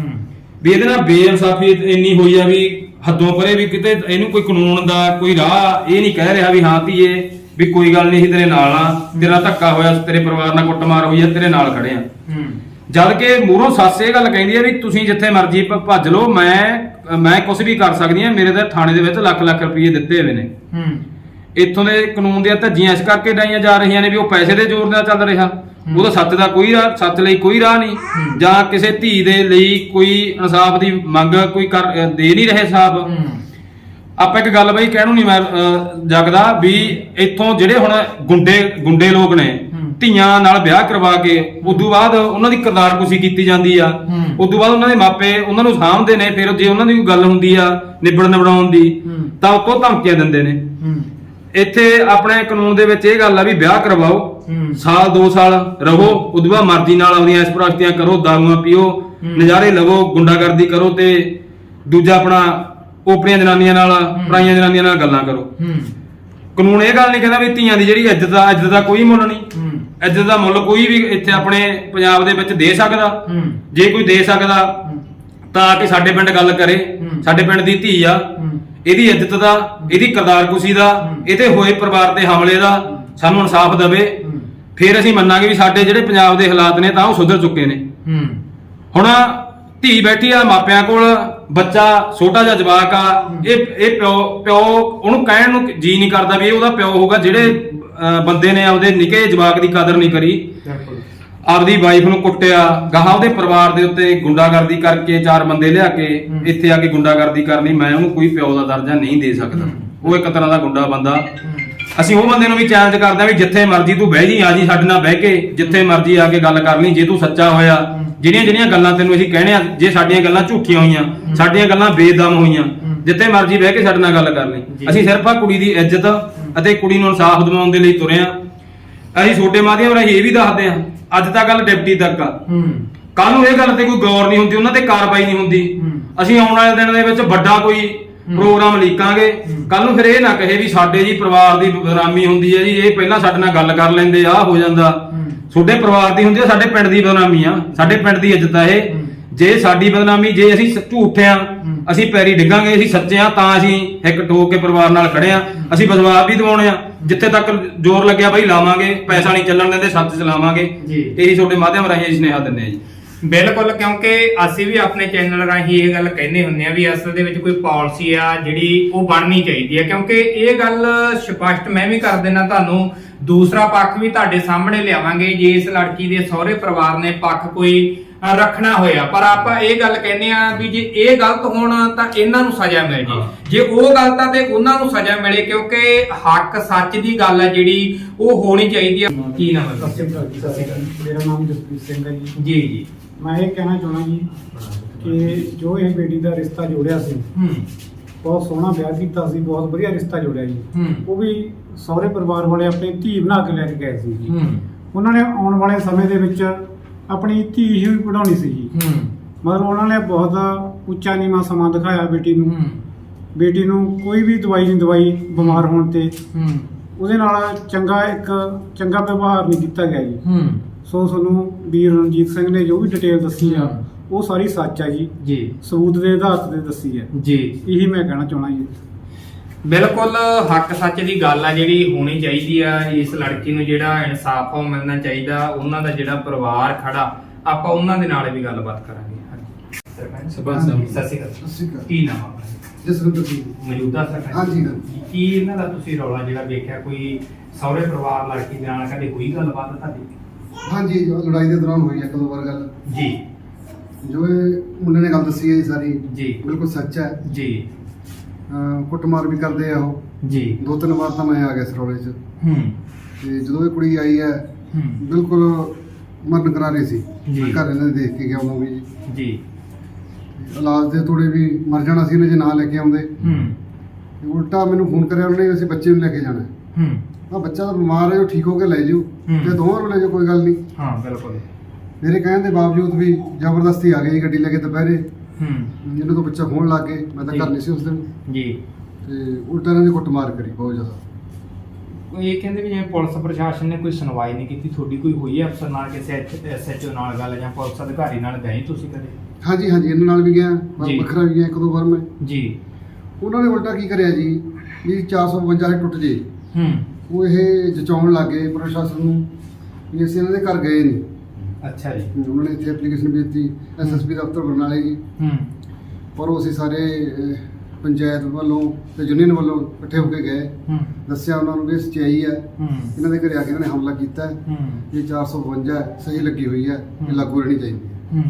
ਵੀ ਇਹਦੇ ਨਾਲ ਬੇਇਨਸਾਫੀ ਇੰਨੀ ਹੋਈ ਆ ਵੀ ਹੱਦੋਂ ਪਰੇ ਵੀ ਕਿਤੇ ਇਹਨੂੰ ਕੋਈ ਕਾਨੂੰਨ ਦਾ ਕੋਈ ਰਾਹ ਇਹ ਨਹੀਂ ਕਹਿ ਰਿਹਾ ਵੀ ਹਾਂ ਧੀਏ ਵੀ ਕੋਈ ਗੱਲ ਨਹੀਂ ਅਸੀਂ ਤੇਰੇ ਨਾਲ ਆ ਤੇਰਾ ਧੱਕਾ ਹੋਇਆ ਤੇਰੇ ਪਰਿਵਾਰ ਨਾਲ ਕੁੱਟਮਾਰ ਹੋਈ ਆ ਤੇਰੇ ਨਾਲ ਖੜੇ ਆ। ਹੂੰ। ਜਦ ਕਿ ਮੂਹਰੋਂ ਸੱਸ ਇਹ ਗੱਲ ਕਹਿੰਦੀ ਆ ਵੀ ਤੁਸੀਂ ਜਿੱਥੇ ਮਰਜ਼ੀ ਭੱਜ ਲਓ ਮੈਂ ਮੈਂ ਕੁਝ ਵੀ ਕਰ ਸਕਦੀ ਆ ਮੇਰੇ ਤਾਂ ਥਾਣੇ ਦੇ ਵਿੱਚ ਲੱਖ ਲੱਖ ਰੁਪਏ ਦਿੱਤੇ ਹੋਏ ਨੇ। ਹੂੰ। ਇੱਥੋਂ ਦੇ ਕਾਨੂੰਨ ਦੀਆਂ ਧੱਜੀਆਂ ਇਸ ਕਰਕੇ ਡਾਈਆਂ ਜਾ ਰਹੀਆਂ ਨੇ ਵੀ ਉਹ ਪੈਸੇ ਦੇ ਜ਼ੋਰ ਨਾਲ ਚੱਲ ਰਿਹਾ। ਉਹਦਾ ਸੱਚ ਦਾ ਕੋਈ ਰਾਹ ਸੱਚ ਲਈ ਕੋਈ ਰਾਹ ਨਹੀਂ। ਜਾਂ ਕਿਸੇ ਧੀ ਦੇ ਲਈ ਕੋਈ ਇਨਸਾਫ ਦੀ ਮੰਗ ਕੋਈ ਕਰ ਦੇ ਨਹੀਂ ਰਹੇ ਹੂੰ। ਆਪਾਂ ਇੱਕ ਗੱਲ ਬਈ ਕਹਿਣੂ ਨਹੀਂ ਮੈਂ ਜਗਦਾ ਵੀ ਇੱਥੋਂ ਜਿਹੜੇ ਹੁਣ ਗੁੰਡੇ ਗੁੰਡੇ ਲੋਕ ਨੇ। ਧੀਆਂ ਨਾਲ ਵਿਆਹ ਕਰਵਾ ਕੇ ਉਦੋਂ ਬਾਅਦ ਉਹਨਾਂ ਦੀ ਕਿਰਦਾਰਕੁਸ਼ੀ ਕੀਤੀ ਜਾਂਦੀ ਆ। ਉਦੋਂ ਬਾਅਦ ਉਹਨਾਂ ਦੇ ਮਾਪੇ ਉਹਨਾਂ ਨੂੰ ਸਾਂਭਦੇ ਨੇ ਫਿਰ ਜੇ ਉਹਨਾਂ ਦੀ ਕੋਈ ਗੱਲ ਹੁੰਦੀ ਆ ਨਿਬੜ ਨਿਬੜਾਉਣ ਦੀ। ਤਾਂ ਉਤੋਂ ਧਮਕੀਆਂ ਦਿੰਦੇ ਨੇ। ਇੱਥੇ ਆਪਣੇ ਕਾਨੂੰਨ ਦੇ ਵਿੱਚ ਇਹ ਗੱਲ ਆ ਵੀ ਵਿਆਹ ਕਰਵਾਓ। ਸਾਲ 2 ਸਾਲ ਰਹੋ ਉਦੋਂ ਬਾਅਦ ਮਰਜ਼ੀ ਨਾਲ ਆਪਣੀਆਂ ਐਸਪ੍ਰਾਸਤੀਆਂ ਕਰੋ ਦਾਰੂਆਂ ਪੀਓ ਨਜ਼ਾਰੇ ਲਵੋ ਗੁੰਡਾਗਰਦੀ ਕਰੋ ਤੇ ਦੂਜਾ ਆਪਣਾ ਓਪਰੀਆਂ ਜਨਾਨੀਆਂ ਨਾਲ ਪਰਾਈਆਂ ਜਨਾਨੀਆਂ ਨਾਲ ਗੱਲਾਂ ਕਰੋ। ਕਾਨੂੰਨ ਇਹ ਗੱਲ ਨਹੀਂ ਕਹਿੰਦਾ ਵੀ ਧੀਆਂ ਦੀ ਜਿਹੜੀ ਇੱਜ਼ਤ ਆ ਇੱਜ਼ਤ ਦਾ ਕੋਈ ਮੁੱਲ ਨਹੀਂ। ਇੱਜ਼ਤ ਦਾ ਮੁੱਲ ਕੋਈ ਵੀ ਇੱਥੇ ਆਪਣੇ ਪੰਜਾਬ ਦੇ ਵਿੱਚ ਦੇ ਸਕਦਾ। ਜੇ ਕੋਈ ਦੇ ਸਕਦਾ ਤਾਂ ਆ ਕੇ ਸਾਡੇ ਪਿੰਡ ਗੱਲ ਕਰੇ। ਸਾਡੇ ਪਿੰਡ ਦੀ ਧੀ ਆ। ਇਹਦੀ ਇੱਜ਼ਤ ਦਾ ਇਹਦੀ ਕਰਤਾਰਕੁਸ਼ੀ ਦਾ। ਇਹਦੇ ਹੋਏ ਪਰਿਵਾਰ ਦੇ ਹਮਲੇ ਦਾ ਸਾਨੂੰ ਇਨਸਾਫ ਦੇਵੇ। ਫਿਰ ਅਸੀਂ ਮੰਨਾਂਗੇ ਵੀ ਸਾਡੇ ਜਿਹੜੇ ਪੰਜਾਬ ਦੇ ਹਾਲਾਤ ਨੇ ਤਾਂ ਉਹ ਸੁਧਰ ਚੁੱਕੇ ਨੇ। ਹੁਣ ਧੀ ਬੈਠੀ ਆ ਮਾਪਿਆਂ ਕੋਲ ਬੱਚਾ ਛੋਟਾ ਜਿਹਾ ਜਵਾਕ ਆ ਇਹ ਇਹ ਪਿਓ ਪਿਓ ਉਹਨੂੰ ਕਹਿਣ ਨੂੰ ਜੀ ਨਹੀਂ ਕਰਦਾ ਵੀ ਇਹ ਉਹਦਾ ਪਿਓ ਹੋਊਗਾ ਜਿਹੜੇ ਬੰਦੇ ਨੇ ਆਪਦੇ ਨਿੱਕੇ ਜਵਾਕ ਦੀ ਕਦਰ ਨਹੀਂ ਕਰੀ। ਬਿਲਕੁਲ। ਆਪਦੀ ਵਾਈਫ ਨੂੰ ਕੁੱਟਿਆ ਗਾਹਾਂ ਉਹਦੇ ਪਰਿਵਾਰ ਦੇ ਉੱਤੇ ਗੁੰਡਾਗਰਦੀ ਕਰਕੇ ਚਾਰ ਬੰਦੇ ਲਿਆ ਕੇ। ਇੱਥੇ ਆ ਕੇ ਗੁੰਡਾਗਰਦੀ ਕਰਨੀ ਮੈਂ ਉਹਨੂੰ ਕੋਈ ਪਿਓ ਦਾ ਦਰਜਾ ਨਹੀਂ ਦੇ ਸਕਦਾ। ਉਹ ਇੱਕ ਤਰ੍ਹਾਂ ਦਾ ਗੁੰਡਾ ਬੰਦਾ। ਅਸੀਂ ਉਹ ਬੰਦੇ ਨੂੰ ਵੀ ਚੈਲੰਜ ਕਰਦੇ ਆ ਵੀ ਜਿੱਥੇ ਮਰਜ਼ੀ ਤੂੰ ਬਹਿ ਜੀ ਆ ਜੀ ਸਾਡੇ ਨਾਲ ਬਹਿ ਕੇ ਜਿੱਥੇ ਮਰਜ਼ੀ ਆ ਕੇ ਗੱਲ ਕਰ ਲਈ ਜੇ ਤੂੰ ਸੱਚਾ ਹੋਇਆ। ਜਿਹੜੀਆਂ ਜਿਹੜੀਆਂ ਗੱਲਾਂ ਤੈਨੂੰ ਅਸੀਂ ਕਹਿਣੇ ਆ ਜੇ ਸਾਡੀਆਂ ਗੱਲਾਂ ਝੂਠੀਆਂ ਹੋਈਆਂ ਸਾਡੀਆਂ ਗੱਲਾਂ ਬੇਦਮ ਹੋਈਆਂ ਜਿੱਥੇ ਮਰਜ਼ੀ ਬਹਿ ਕੇ ਸਾਡੇ ਨਾਲ ਗੱਲ ਕਰ ਲਈ। ਅਸੀਂ ਸਿਰਫ ਆ ਕੁੜੀ ਦੀ ਇੱਜ਼ਤ ਅਤੇ ਕੁੜੀ ਨੂੰ ਇਨਸਾਫ ਦਿਵਾਉਣ ਦੇ ਲਈ ਤੁਰੇ ਆ ਅਸੀਂ ਛੋਟੇ ਮਾਧਿਅਮ ਰਾਹੀਂ ਇਹ ਵੀ ਦੱਸਦੇ ਆ ਅੱਜ ਤਾਂ ਗੱਲ ਡਿਪਟੀ ਤੱਕ ਆ। ਹੂੰ। ਕੱਲ ਨੂੰ ਇਹ ਗੱਲ ਤੇ ਕੋਈ ਗੌਰ ਨਹੀਂ ਹੁੰਦੀ ਉਹਨਾਂ ਤੇ ਕਾਰਵਾਈ ਨਹੀਂ ਹੁੰਦੀ। ਹੂੰ। ਅਸੀਂ ਆਉਣ ਵਾਲੇ ਦਿਨ ਦੇ ਵਿੱਚ ਵੱਡਾ ਕੋਈ ਪ੍ਰੋਗਰਾਮ ਲੀਕਾਂਗੇ। ਕੱਲ ਨੂੰ ਫਿਰ ਇਹ ਨਾ ਕਹੇ ਵੀ ਸਾਡੇ ਜੀ ਪਰਿਵਾਰ ਦੀ ਬਦਨਾਮੀ ਹੁੰਦੀ ਹੈ ਜੀ ਇਹ ਪਹਿਲਾਂ ਸਾਡੇ ਨਾਲ ਗੱਲ ਕਰ ਲੈਂਦੇ ਆ ਹੋ ਜਾਂਦਾ। ਤੁਹਾਡੇ ਪਰਿਵਾਰ ਦੀ ਹੁੰਦੀ ਆ ਸਾਡੇ ਪਿੰਡ ਦੀ ਬਦਨਾਮੀ ਆ। ਸਾਡੇ ਪਿੰਡ ਦੀ ਇੱਜ਼ਤ ਆ ਇਹ। ਜੇ ਸਾਡੀ ਬਦਨਾਮੀ ਜੇ ਅਸੀਂ ਸ- ਝੂਠੇ ਆ ਅਸੀਂ ਪੈਰੀ ਡਿੱਗਾਂਗੇ ਅਸੀਂ ਸੱਚੇ ਆ ਤਾਂ ਅਸੀਂ ਇੱਕ ਟੋਕ ਕੇ ਪਰਿਵਾਰ ਨਾਲ ਖੜੇ ਆ। ਅਸੀਂ ਵਿਸ਼ਵਾਸ ਵੀ ਦਿਵਾਉਣੇ ਆ। ਜਿੱਥੇ ਤੱਕ ਜ਼ੋਰ ਲੱਗਿਆ ਬਈ ਲਾਵਾਂਗੇ ਪੈਸਾ ਨਹੀਂ ਚੱਲਣ ਦਿੰਦੇ ਸੱਚ ਚਲਾਵਾਂਗੇ ਜੀ। ਇਹੀ ਤੁਹਾਡੇ ਮਾਧਿਅਮ ਰਾਹੀਂ ਅਸੀਂ ਸੁਨੇਹਾ ਦਿੰਦੇ ਆ ਜੀ। ਬਿਲਕੁਲ ਕਿਉਂਕਿ ਅਸੀਂ ਵੀ ਆਪਣੇ ਚੈਨਲ ਰਾਹੀਂ ਇਹ ਗੱਲ ਕਹਿੰਦੇ ਹੁੰਦੇ ਆ ਵੀ ਅਸਲ ਦੇ ਵਿੱਚ ਕੋਈ ਪਾਲਿਸੀ ਆ ਜਿਹੜੀ ਉਹ ਬਣਨੀ ਚਾਹੀਦੀ ਹੈ ਕਿਉਂਕਿ ਇਹ ਗੱਲ ਸਪਸ਼ਟ ਮੈਂ ਵੀ ਕਰ ਦੇਣਾ ਤੁਹਾਨੂੰ। ਦੂਸਰਾ ਪੱਖ ਵੀ ਤੁਹਾਡੇ ਸਾਹਮਣੇ ਲਿਆਵਾਂਗੇ। ਜੇ ਇਸ ਲੜਕੀ ਦੇ ਸਹੁਰੇ ਪਰਿਵਾਰ ਨੇ ਪੱਖ ਕੋਈ ਰੱਖਣਾ ਹੋਇਆ। ਪਰ ਆਪਾਂ ਇਹ ਗੱਲ ਕਹਿੰਦੇ ਆ ਵੀ ਜੇ ਇਹ ਗਲਤ ਹੋਣ ਤਾਂ ਇਹਨਾਂ ਨੂੰ ਸਜ਼ਾ ਮਿਲ ਜੇ। ਜੇ ਉਹ ਗਲਤ ਆ ਤੇ ਉਹਨਾਂ ਨੂੰ ਸਜ਼ਾ ਮਿਲੇ ਕਿਉਂਕਿ ਹੱਕ ਸੱਚ ਦੀ ਗੱਲ ਹੈ ਜਿਹੜੀ ਉਹ ਹੋਣੀ ਚਾਹੀਦੀ ਹੈ ਕੀ ਨਾਮ ਹੈ ਸਤਿ ਸ਼੍ਰੀ ਅਕਾਲ। ਮੇਰਾ ਨਾਮ ਜਸਪ੍ਰੀਤ ਸਿੰਘ ਹੈ ਜੀ। ਜੀ ਜੀ। ਮੈਂ ਇਹ ਕਹਿਣਾ ਚਾਹੁੰਦਾ ਜੀ ਕਿ ਜੋ ਇਹ ਬੇਟੀ ਦਾ ਰਿਸ਼ਤਾ ਜੋੜਿਆ ਸੀ ਬਹੁਤ ਸੋਹਣਾ ਵਿਆਹ ਕੀਤਾ ਸੀ ਬਹੁਤ ਵਧੀਆ ਰਿਸ਼ਤਾ ਜੋੜਿਆ ਜੀ। ਉਹ ਵੀ ਸਹੁਰੇ ਪਰਿਵਾਰ ਵਾਲੇ ਆਪਣੀ ਧੀ ਬਣਾ ਕੇ ਲੈ ਕੇ ਗਏ ਸੀ ਜੀ। ਉਹਨਾਂ ਨੇ ਆਉਣ ਵਾਲੇ ਸਮੇਂ ਦੇ ਵਿੱਚ ਆਪਣੀ ਧੀ ਹੀ ਵੀ ਪੜਾਉਣੀ ਸੀ। ਜੀ ਹੂੰ। ਮਤਲਬ ਉਹਨਾਂ ਨੇ ਬਹੁਤ ਉੱਚਾ ਨੀਵਾਂ ਸਮਾਂ ਦਿਖਾਇਆ ਬੇਟੀ ਨੂੰ। ਹੂੰ। ਬੇਟੀ ਨੂੰ ਕੋਈ ਵੀ ਦਵਾਈ ਨਹੀਂ ਦਵਾਈ ਬਿਮਾਰ ਹੋਣ ਤੇ। ਹੂੰ। ਉਹਦੇ ਨਾਲ ਚੰਗਾ ਇੱਕ ਚੰਗਾ ਵਿਵਹਾਰ ਨਹੀਂ ਕੀਤਾ ਗਿਆ ਜੀ। ਹੂੰ। ਸੋ ਤੁਹਾਨੂੰ ਵੀਰ ਰਣਜੀਤ ਸਿੰਘ ਨੇ ਜੋ ਵੀ ਡਿਟੇਲ ਦੱਸੀ ਆ। ਉਹ ਸਾਰੀ ਸੱਚ ਆ ਜੀ। ਜੀ। ਸਬੂਤ ਦੇ ਆਧਾਰ ਤੇ ਦੱਸੀ ਹੈ ਜੀ। ਇਹੀ ਮੈਂ ਕਹਿਣਾ ਚਾਹਣਾ ਜੀ। ਬਿਲਕੁਲ ਹੱਕ ਸੱਚ ਦੀ ਗੱਲ ਆ ਜਿਹੜੀ ਹੋਣੀ ਚਾਹੀਦੀ ਆ ਇਸ ਲੜਕੀ ਨੂੰ ਜਿਹੜਾ ਇਨਸਾਫ ਉਹ ਮਿਲਣਾ ਚਾਹੀਦਾ ਉਹਨਾਂ ਦਾ ਜਿਹੜਾ ਪਰਿਵਾਰ ਖੜਾ ਆਪਾਂ ਉਹਨਾਂ ਦੇ ਨਾਲ ਵੀ ਗੱਲਬਾਤ ਕਰਾਂਗੇ। ਹਾਂਜੀ। ਸਰਪੰਚ ਸਰਪੰਚ ਸਾਹਿਬ। ਸਤਿ ਸ਼੍ਰੀ ਅਕਾਲ। ਸਤਿ ਸ਼੍ਰੀ ਅਕਾਲ। ਕੀ ਨਾਮ ਆ? ਜਸਵਿੰਦਰ ਸਿੰਘ। ਮੌਜੂਦਾ ਸਰਪੰਚ। ਹਾਂਜੀ, ਹਾਂਜੀ। ਕੀ ਇਹਨਾਂ ਦਾ ਤੁਸੀਂ ਰੌਲਾ ਜਿਹੜਾ ਵੇਖਿਆ ਕੋਈ ਸਹੁਰੇ ਪਰਿਵਾਰ ਲੜਕੀ ਦੇ ਨਾਲ ਕਦੇ ਹੋਈ ਗੱਲਬਾਤ ਤੁਹਾਡੀ? ਹਾਂਜੀ ਜੋ ਲੜਾਈ ਦੇ ਦੌਰਾਨ ਹੋਈ ਇੱਕ ਦੋ ਵਾਰ ਗੱਲ। ਜੀ। ਜੋ ਇਹ ਮੁੰਡੇ ਨੇ ਗੱਲ ਦੱਸੀ ਹੈ ਜੀ ਸਾਰੀ ਜੀ। ਬਿਲਕੁਲ ਸੱਚ ਹੈ। ਜੀ। ਅਹ ਕੁੱਟਮਾਰ ਵੀ ਕਰਦੇ ਆ ਉਹ। ਜੀ। ਦੋ ਤਿੰਨ ਵਾਰ ਤਾਂ ਮੈਂ ਆ ਗਿਆ ਇਸ ਰੌਲੇ 'ਚ। ਹੂੰ। ਤੇ ਜਦੋਂ ਇਹ ਕੁੜੀ ਆਈ ਹੈ ਹੂੰ। ਬਿਲਕੁਲ ਮਰਨ ਕਰਾਰੇ ਸੀ। ਜੀ। ਮੈਂ ਘਰ ਇਹਨਾਂ ਦੇ ਦੇਖ ਕੇ ਗਿਆ ਉਹਨੂੰ ਵੀ। ਜੀ। ਜੀ ਇਲਾਜ ਦੇ ਥੋੜੇ ਵੀ ਮਰ ਜਾਣਾ ਸੀ ਇਹਨੇ ਜੇ ਨਾ ਲੈ ਕੇ ਆਉਂਦੇ। ਹੂੰ। ਤੇ ਉਲਟਾ ਮੈਨੂੰ ਫੋਨ ਕਰਿਆ ਉਹਨੇ ਅਸੀਂ ਬੱਚੇ ਨੂੰ ਲੈ ਕੇ ਜਾਣਾ। ਹੈ। ਹੂੰ ਆ ਬੱਚਾ ਤਾਂ ਬਿਮਾਰ ਹੈ ਉਹ ਠੀਕ ਹੋ ਕੇ ਲੈ ਜਾਊ। ਹੂੰ। ਤੇ ਦੋਵਾਂ ਨੂੰ ਲੈ ਜਾਓ ਕੋਈ ਗੱਲ ਨਹੀਂ। ਹਾਂ ਬਿਲਕੁਲ। ਮੇਰੇ ਕਹਿਣ ਦੇ ਬਾਵਜੂਦ ਵੀ ਜ਼ਬਰਦਸਤੀ ਆ ਗਈ ਗੱਡੀ ਲੈ ਕੇ ਦੁਪਹਿਰੇ। ਹੂੰ। ਜਿਹਨੂੰ ਤੋਂ ਬੱਚਾ ਹੋਣ ਲੱਗ ਗਏ ਮੈਂ ਤਾਂ। ਘਰ ਨਹੀਂ ਸੀ ਉਸ ਦਿਨ। ਜੀ। ਤੇ ਉਲਟਾ ਇਹਨਾਂ ਨੇ ਕੁੱਟਮਾਰ ਕਰੀ ਬਹੁਤ ਜ਼ਿਆਦਾ। ਉਹ ਇਹ ਕਹਿੰਦੇ ਵੀ ਜਿਵੇਂ ਪੁਲਿਸ ਪ੍ਰਸ਼ਾਸਨ ਨੇ ਕੋਈ ਸੁਣਵਾਈ ਨਹੀਂ ਕੀਤੀ ਤੁਹਾਡੀ ਕੋਈ ਹੋਈ ਹੈ ਅਫਸਰ ਨਾਲ ਕਿਸੇ ਐਸਐਚਓ ਨਾਲ ਗੱਲ ਜਾਂ ਪੁਲਿਸ ਅਧਿਕਾਰੀ ਨਾਲ ਗਏ ਤੁਸੀਂ ਕਦੇ? ਹਾਂਜੀ ਹਾਂਜੀ ਇਹਨਾਂ ਨਾਲ ਵੀ ਗਿਆ ਜੀ। ਵੱਖਰਾ ਵੀ ਗਿਆ ਇੱਕ ਦੋ ਵਾਰ ਮੈਂ। ਜੀ। ਉਹਨਾਂ ਨੇ ਉਲਟਾ ਕੀ ਕਰਿਆ ਜੀ? ਵੀ 452 ਹੀ ਟੁੱਟ ਜੇ। ਹੂੰ। ਉਹ ਇਹ ਜਚਾਉਣ ਲੱਗੇ ਪ੍ਰਸ਼ਾਸਨ ਨੂੰ ਵੀ ਅਸੀਂ ਇਹਨਾਂ ਦੇ ਘਰ ਗਏ ਨਹੀਂ। ਅੱਛਾ ਜੀ। ਉਹਨਾਂ ਨੇ ਇੱਥੇ ਐਪਲੀਕੇਸ਼ਨ ਦਿੱਤੀ ਐਸਐਸਪੀ ਦਫ਼ਤਰ ਬਰਨਾਲੇ ਜੀ। ਹੂੰ। ਪਰ ਉਹ ਅਸੀਂ ਸਾਰੇ ਅਹ, ਪੰਚਾਇਤ ਵੱਲੋਂ ਤੇ ਯੂਨੀਅਨ ਵੱਲੋਂ ਇਕੱਠੇ ਹੋ ਕੇ ਗਏ। ਹੂੰ। ਦੱਸਿਆ ਉਹਨਾਂ ਨੂੰ ਵੀ ਸੱਚਾਈ ਹੈ ਹੂੰ। ਇਹਨਾਂ ਦੇ ਘਰੇ ਆ ਕੇ ਇਹਨਾਂ ਨੇ ਹਮਲਾ ਕੀਤਾ। ਹੈ। ਹੂੰ ਇਹ 452 ਹੈ, ਸਹੀ ਲੱਗੀ ਹੋਈ ਹੈ ਇਹ ਹੂੰ। ਲਾਗੂ ਰਹਿਣੀ ਚਾਹੀਦੀ ਹੈ ਹੂੰ।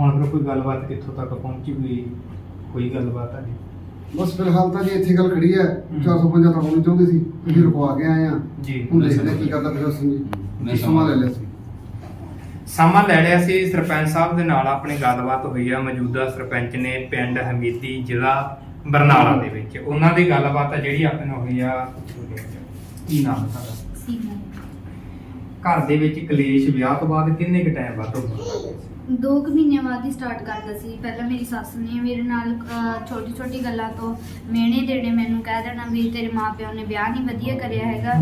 ਹੁਣ ਫਿਰ ਕੋਈ ਗੱਲਬਾਤ ਕਿੱਥੋਂ ਤੱਕ ਪਹੁੰਚੀ ਹੋਈ ਕੋਈ ਗੱਲਬਾਤ ਹੈ ਬਸ ਫਿਲਹਾਲ ਤਾਂ ਜੀ ਇੱਥੇ ਗੱਲ ਖੜੀ ਹੈ। ਹੂੰ। 452 ਤਾਂ ਹੋਣੀ ਚਾਹੁੰਦੀ ਸੀ। ਅਸੀਂ ਰੁਕਵਾ ਕੇ ਆਏ ਆ। ਜੀ। ਹੁਣ ਦੇਖਦੇ ਹਾਂ ਕੀ ਕਰਦਾ ਪ੍ਰਸ਼ਾਸਨ ਜੀ। ਨਹੀਂ ਸਮਾਂ ਲੈ ਲਿਆ ਸੀ। ਸਮਾਂ ਲੈ ਲਿਆ ਸੀ। ਸਰਪੰਚ ਸਾਹਿਬ ਦੇ ਨਾਲ ਆਪਣੀ ਗੱਲਬਾਤ ਹੋਈ ਆ। ਮੌਜੂਦਾ ਸਰਪੰਚ ਨੇ ਪਿੰਡ ਹਮੀਦੀ ਜ਼ਿਲ੍ਹਾ ਬਰਨਾਲਾ ਦੇ ਵਿੱਚ। ਉਹਨਾਂ ਦੀ ਗੱਲਬਾਤ ਆ ਜਿਹੜੀ ਆਪਣੇ ਨਾਲ ਹੋਈ ਆ। ਕੀ ਨਾਮ ਹੈ ਤੁਹਾਡਾ? ਸੀਮਾ। ਘਰ ਦੇ ਵਿੱਚ ਕਲੇਸ਼ ਵਿਆਹ ਤੋਂ ਬਾਅਦ ਕਿੰਨੇ ਕੁ ਟਾਈਮ ਬਾਅਦ ਹੋਇਆ ਦੋ ਕੁ ਮਹੀਨੇ ਬਾਅਦ ਹੀ ਸਟਾਰਟ ਕਰਦਾ ਸੀ। ਪਹਿਲਾਂ ਮੇਰੀ ਸੱਸ ਨੇ ਮੇਰੇ ਨਾਲ ਛੋਟੀ ਛੋਟੀ ਗੱਲਾਂ ਤੋਂ ਮਿਹਣੇ ਦੇਣੇ ਮੈਨੂੰ ਕਹਿ ਦੇਣਾ ਵੀ ਤੇਰੇ ਮਾਪਿਆਂ ਨੇ ਵਿਆਹ ਨਹੀਂ ਵਧੀਆ ਕਰਿਆ ਹੈਗਾ।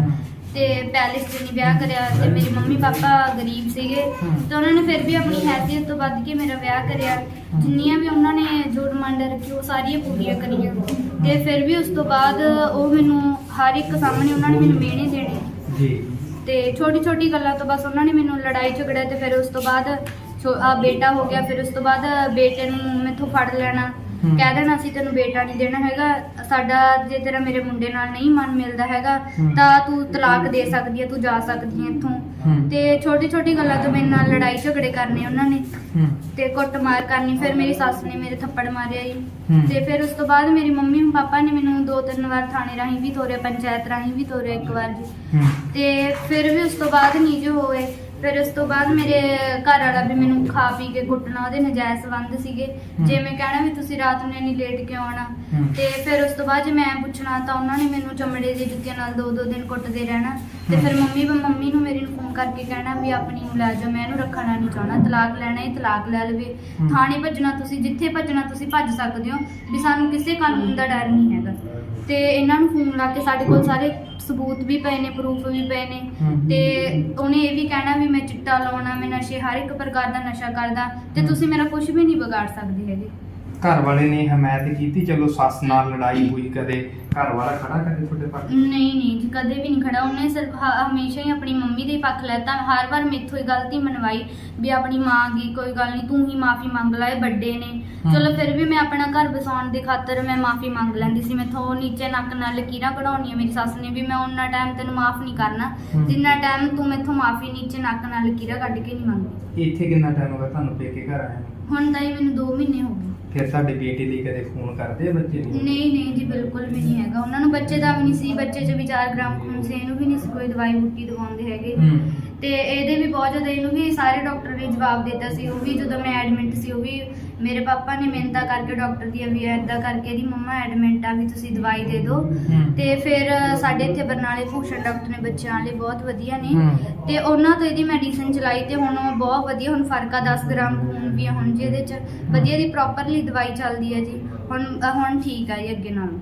ਤੇ ਪੈਲੇਸ 'ਚ ਨਹੀਂ ਵਿਆਹ ਕਰਿਆ ਤੇ ਮੇਰੀ ਮੰਮੀ ਪਾਪਾ ਗਰੀਬ ਸੀਗੇ ਤੇ ਉਹਨਾਂ ਨੇ ਫਿਰ ਵੀ ਆਪਣੀ ਹੈਸੀਅਤ ਤੋਂ ਵੱਧ ਕੇ ਮੇਰਾ ਵਿਆਹ ਕਰਿਆ। ਜਿੰਨੀਆਂ ਵੀ ਉਹਨਾਂ ਨੇ ਜੋ ਡਿਮਾਂਡਾਂ ਰੱਖੀ ਉਹ ਸਾਰੀਆਂ ਪੂਰੀਆਂ ਕਰੀਆਂ। ਤੇ ਫਿਰ ਵੀ ਉਸ ਤੋਂ ਬਾਅਦ ਉਹ ਮੈਨੂੰ ਹਰ ਇੱਕ ਸਾਹਮਣੇ ਉਹਨਾਂ ਨੇ ਮੈਨੂੰ ਮਿਹਣੇ ਦੇਣੇ। ਜੀ। ਤੇ ਛੋਟੀ ਛੋਟੀ ਗੱਲਾਂ ਤੋਂ ਬਸ ਉਹਨਾਂ ਨੇ ਮੈਨੂੰ ਲੜਾਈ ਝਗੜਾ ਤੇ ਫਿਰ ਉਸ ਤੋਂ ਬਾਅਦ ਆ ਬੇਟਾ ਹੋ ਗਿਆ ਫਿਰ ਉਸ ਤੋਂ ਬਾਅਦ ਬੇਟੇ ਨੂੰ ਮੈਥੋਂ ਫੜ ਲੈਣਾ। ਕਹਿ ਦੇਣਾ ਅਸੀਂ ਤੈਨੂੰ ਬੇਟਾ ਨਹੀਂ ਦੇਣਾ ਹੈਗਾ। ਸਾਡਾ ਜੇ ਤੇਰਾ ਮੇਰੇ ਮੁੰਡੇ ਨਾਲ ਨਹੀਂ ਮਨ ਮਿਲਦਾ ਹੈਗਾ। ਤਾਂ ਤੂੰ ਤਲਾਕ ਦੇ ਸਕਦੀ ਹੈ ਤੂੰ ਜਾ ਸਕਦੀ ਹੈ ਇੱਥੋਂ। ਤੇ ਛੋਟੀ ਛੋਟੀ ਗੱਲਾਂ ਤੋਂ ਮੇਰੇ ਨਾਲ ਲੜਾਈ ਝਗੜੇ ਕਰਨੇ ਉਹਨਾਂ ਨੇ। ਹੂੰ। ਤੇ ਕੁੱਟਮਾਰ ਕਰਨੀ ਫਿਰ ਮੇਰੀ ਸੱਸ ਨੇ ਮੇਰੇ ਥੱਪੜ ਮਾਰਿਆ ਜੀ। ਤੇ ਫਿਰ ਉਸ ਤੋਂ ਬਾਅਦ ਮੇਰੀ ਮੰਮੀ ਪਾਪਾ ਨੇ ਮੈਨੂੰ ਦੋ ਤਿੰਨ ਵਾਰ ਥਾਣੇ ਰਾਹੀਂ ਵੀ ਤੋਰਿਆ ਪੰਚਾਇਤ ਰਾਹੀਂ ਵੀ ਤੋਰਿਆ ਇੱਕ ਵਾਰ ਜੀ। ਹੂੰ। ਤੇ ਫਿਰ ਵੀ ਉਸ ਤੋਂ ਬਾਅਦ ਨਹੀਂ ਜੋ ਹੋਏ। ਫਿਰ ਉਸ ਤੋਂ ਬਾਅਦ ਮੇਰੇ ਘਰ ਵਾਲਾ ਵੀ ਮੈਨੂੰ ਖਾ ਪੀ ਕੇ ਕੁੱਟਣਾ ਉਹਦੇ ਨਜਾਇਜ਼ ਸੰਬੰਧ ਸੀਗੇ। ਜੇ ਮੈਂ ਕਹਿਣਾ ਵੀ ਤੁਸੀਂ ਰਾਤ ਨੂੰ ਇੰਨੀ ਲੇਟ ਕਿਉਂ ਆਉਣਾ। ਤੇ ਫਿਰ ਉਸ ਤੋਂ ਬਾਅਦ ਜੇ ਮੈਂ ਪੁੱਛਣਾ ਤਾਂ ਉਹਨਾਂ ਨੇ ਮੈਨੂੰ ਚਮੜੇ ਦੀ ਜੁੱਤੀਆਂ ਨਾਲ ਦੋ ਦੋ ਦਿਨ ਕੁੱਟਦੇ ਰਹਿਣਾ ਤੇ। ਫਿਰ ਮੰਮੀ ਮੰਮੀ ਨੂੰ ਮੇਰੀ ਨੂੰ ਫੋਨ ਕਰਕੇ ਕਹਿਣਾ ਵੀ ਆਪਣੀ ਜਾਓ ਮੈਂ ਇਹਨੂੰ ਰੱਖਣਾ ਨਹੀਂ ਚਾਹਣਾ ਤਲਾਕ ਲੈਣਾ ਹੈ ਤਲਾਕ ਲੈ ਲਵੇ। ਥਾਣੇ ਭੱਜਣਾ ਤੁਸੀਂ ਜਿੱਥੇ ਭੱਜਣਾ ਤੁਸੀਂ ਭੱਜ ਸਕਦੇ ਹੋ ਵੀ ਸਾਨੂੰ ਕਿਸੇ ਕਾਨੂੰਨ ਦਾ ਡਰ ਨਹੀਂ ਹੈਗਾ ਤੇ ਇਹਨਾਂ ਨੂੰ ਫੋਨ ਲਾ ਕੇ ਸਾਡੇ ਕੋਲ ਸਾਰੇ ਸਬੂਤ ਵੀ ਪਏ ਨੇ ਪ੍ਰੂਫ ਵੀ ਪਏ ਨੇ ਹਮ। ਤੇ ਉਹਨੇ ਇਹ ਵੀ ਕਹਿਣਾ ਵੀ ਮੈਂ ਚਿੱਟਾ ਲਾਉਣਾ ਮੈਂ ਨਸ਼ੇ ਹਰ ਇੱਕ ਪ੍ਰਕਾਰ ਦਾ ਨਸ਼ਾ ਕਰਦਾ ਤੇ। ਤੁਸੀਂ ਮੇਰਾ ਕੁਝ ਵੀ ਨਹੀਂ ਵਿਗਾੜ ਸਕਦੇ ਹੈਗੇ ਘਰ ਵਾਲੇ ਨੇ ਹਮਾਇਤ ਕੀਤੀ ਚਲੋ ਸੱਸ ਨਾਲ ਲੜਾਈ ਹੋਈ ਕਦੇ ਘਰ ਵਾਲਾ ਖੜਾ ਕਦੇ ਤੁਹਾਡੇ ਪੱਖ ਨਹੀਂ ਨਹੀਂ ਜੀ ਕਦੇ ਵੀ ਨਹੀਂ ਖੜਾ। ਉਹਨੇ ਸਿਰਫ ਹ- ਹਮੇਸ਼ਾ ਹੀ ਆਪਣੀ ਮੰਮੀ ਦੇ ਹੀ ਪੱਖ ਲੈਤਾ। ਹਰ ਵਾਰ ਮੇਥੋਂ ਹੀ ਗਲਤੀ ਮਨਵਾਈ ਵੀ ਆਪਣੀ ਮਾਂ ਦੀ ਕੋਈ ਗੱਲ ਨਹੀਂ ਤੂੰ ਹੀ ਮਾਫੀ ਮੰਗ ਲੈ ਇਹ ਵੱਡੇ ਨੇ। ਹਮ। ਚਲੋ ਫਿਰ ਵੀ ਮੈਂ ਆਪਣਾ ਘਰ ਬਸਾਉਣ ਦੇ ਖਾਤਰ ਮੈਂ ਮਾਫੀ ਮੰਗ ਲੈਂਦੀ ਸੀ। ਮੈਥੋਂ ਉਹ ਨੀਚੇ ਨੱਕ ਨਾਲ ਲਕੀਰਾਂ ਕਢਾਉਣੀਆਂ ਮੇਰੀ ਸੱਸ ਨੇ ਵੀ ਮੈਂ ਉਹਨਾਂ ਟਾਈਮ ਤੈਨੂੰ ਮਾਫ ਨਹੀਂ ਕਰਨਾ। ਹਮ। ਜਿੰਨਾ ਟਾਈਮ ਤੂੰ ਮੈਥੋਂ ਮਾਫੀ ਨੀਚੇ ਨੱਕ ਨਾਲ ਲਕੀਰਾਂ ਕੱਢ ਕੇ ਨਹੀਂ ਮੰਗਦੀ। ਇੱਥੇ ਕਿੰਨਾ ਟਾਈਮ ਹੋ ਗਿਆ ਤੁਹਾਨੂੰ ਪੇਕੇ ਘਰ ਆਇਆ ਨੂੰ? ਹੁਣ ਤਾਂ ਹੀ ਮੈਨੂੰ 2 ਮਹੀਨੇ ਹੋ ਗਏ। ਫਿਰ ਤੁਹਾਡੇ ਬੇਟੇ ਲਈ ਕਦੇ ਫੋਨ ਕਰਦੇ ਆ ਬੱਚੇ ਨੂੰ? ਨਹੀਂ ਨਹੀਂ ਜੀ ਬਿਲਕੁਲ ਵੀ ਨਹੀਂ ਹੈਗਾ। ਉਹਨਾਂ ਨੂੰ ਬੱਚੇ ਦਾ ਵੀ ਨਹੀਂ ਸੀ ਬੱਚੇ 'ਚ ਵੀ 4 ਗ੍ਰਾਮ ਖੂਨ ਸੀ ਇਹਨੂੰ ਵੀ ਨਹੀਂ ਸੀ ਕੋਈ ਦਵਾਈ ਬੂਟੀ ਦਵਾਉਂਦੇ ਹੈਗੇ। ਹੂੰ। ਤੇ ਇਹਦੇ ਵੀ ਬਹੁਤ ਜ਼ਿਆਦਾ ਇਹਨੂੰ ਵੀ ਸਾਰੇ ਡਾਕਟਰ ਨੇ ਜਵਾਬ ਦਿੱਤਾ ਸੀ ਉਹ ਵੀ ਜਦੋਂ ਮੈਂ ਐਡਮਿਟ ਸੀ ਉਹ ਵੀ ਮੇਰੇ ਪਾਪਾ ਨੇ ਮਿਹਨਤਾਂ ਕਰਕੇ ਡਾਕਟਰ ਦੀ ਵੀ ਐਦਾਂ ਕਰਕੇ ਇਹਦੀ ਮੰਮਾ ਐਡਮਿਟ ਆ ਵੀ ਤੁਸੀਂ ਦਵਾਈ ਦੇ ਦਿਓ। ਤੇ ਫਿਰ ਸਾਡੇ ਇੱਥੇ ਬਰਨਾਲੇ ਭੂਸ਼ਣ ਡਾਕਟਰ ਨੇ ਬੱਚਿਆਂ ਵਾਲੇ ਬਹੁਤ ਵਧੀਆ ਨੇ। ਤੇ ਉਹਨਾਂ ਤੋਂ ਇਹਦੀ ਮੈਡੀਸਿਨ ਚਲਾਈ ਤੇ ਹੁਣ ਉਹ ਬਹੁਤ ਵਧੀਆ ਹੁਣ ਫ਼ਰਕ ਆ 10 ਗ੍ਰਾਮ ਖੂਨ ਵੀ ਆ ਹੁਣ ਜੀ ਇਹਦੇ ਚ ਵਧੀਆ ਦੀ ਪ੍ਰੋਪਰਲੀ ਦਵਾਈ ਚੱਲਦੀ ਹੈ ਜੀ ਹੁਣ ਹੁਣ ਠੀਕ ਆ ਜੀ ਅੱਗੇ ਨਾਲੋਂ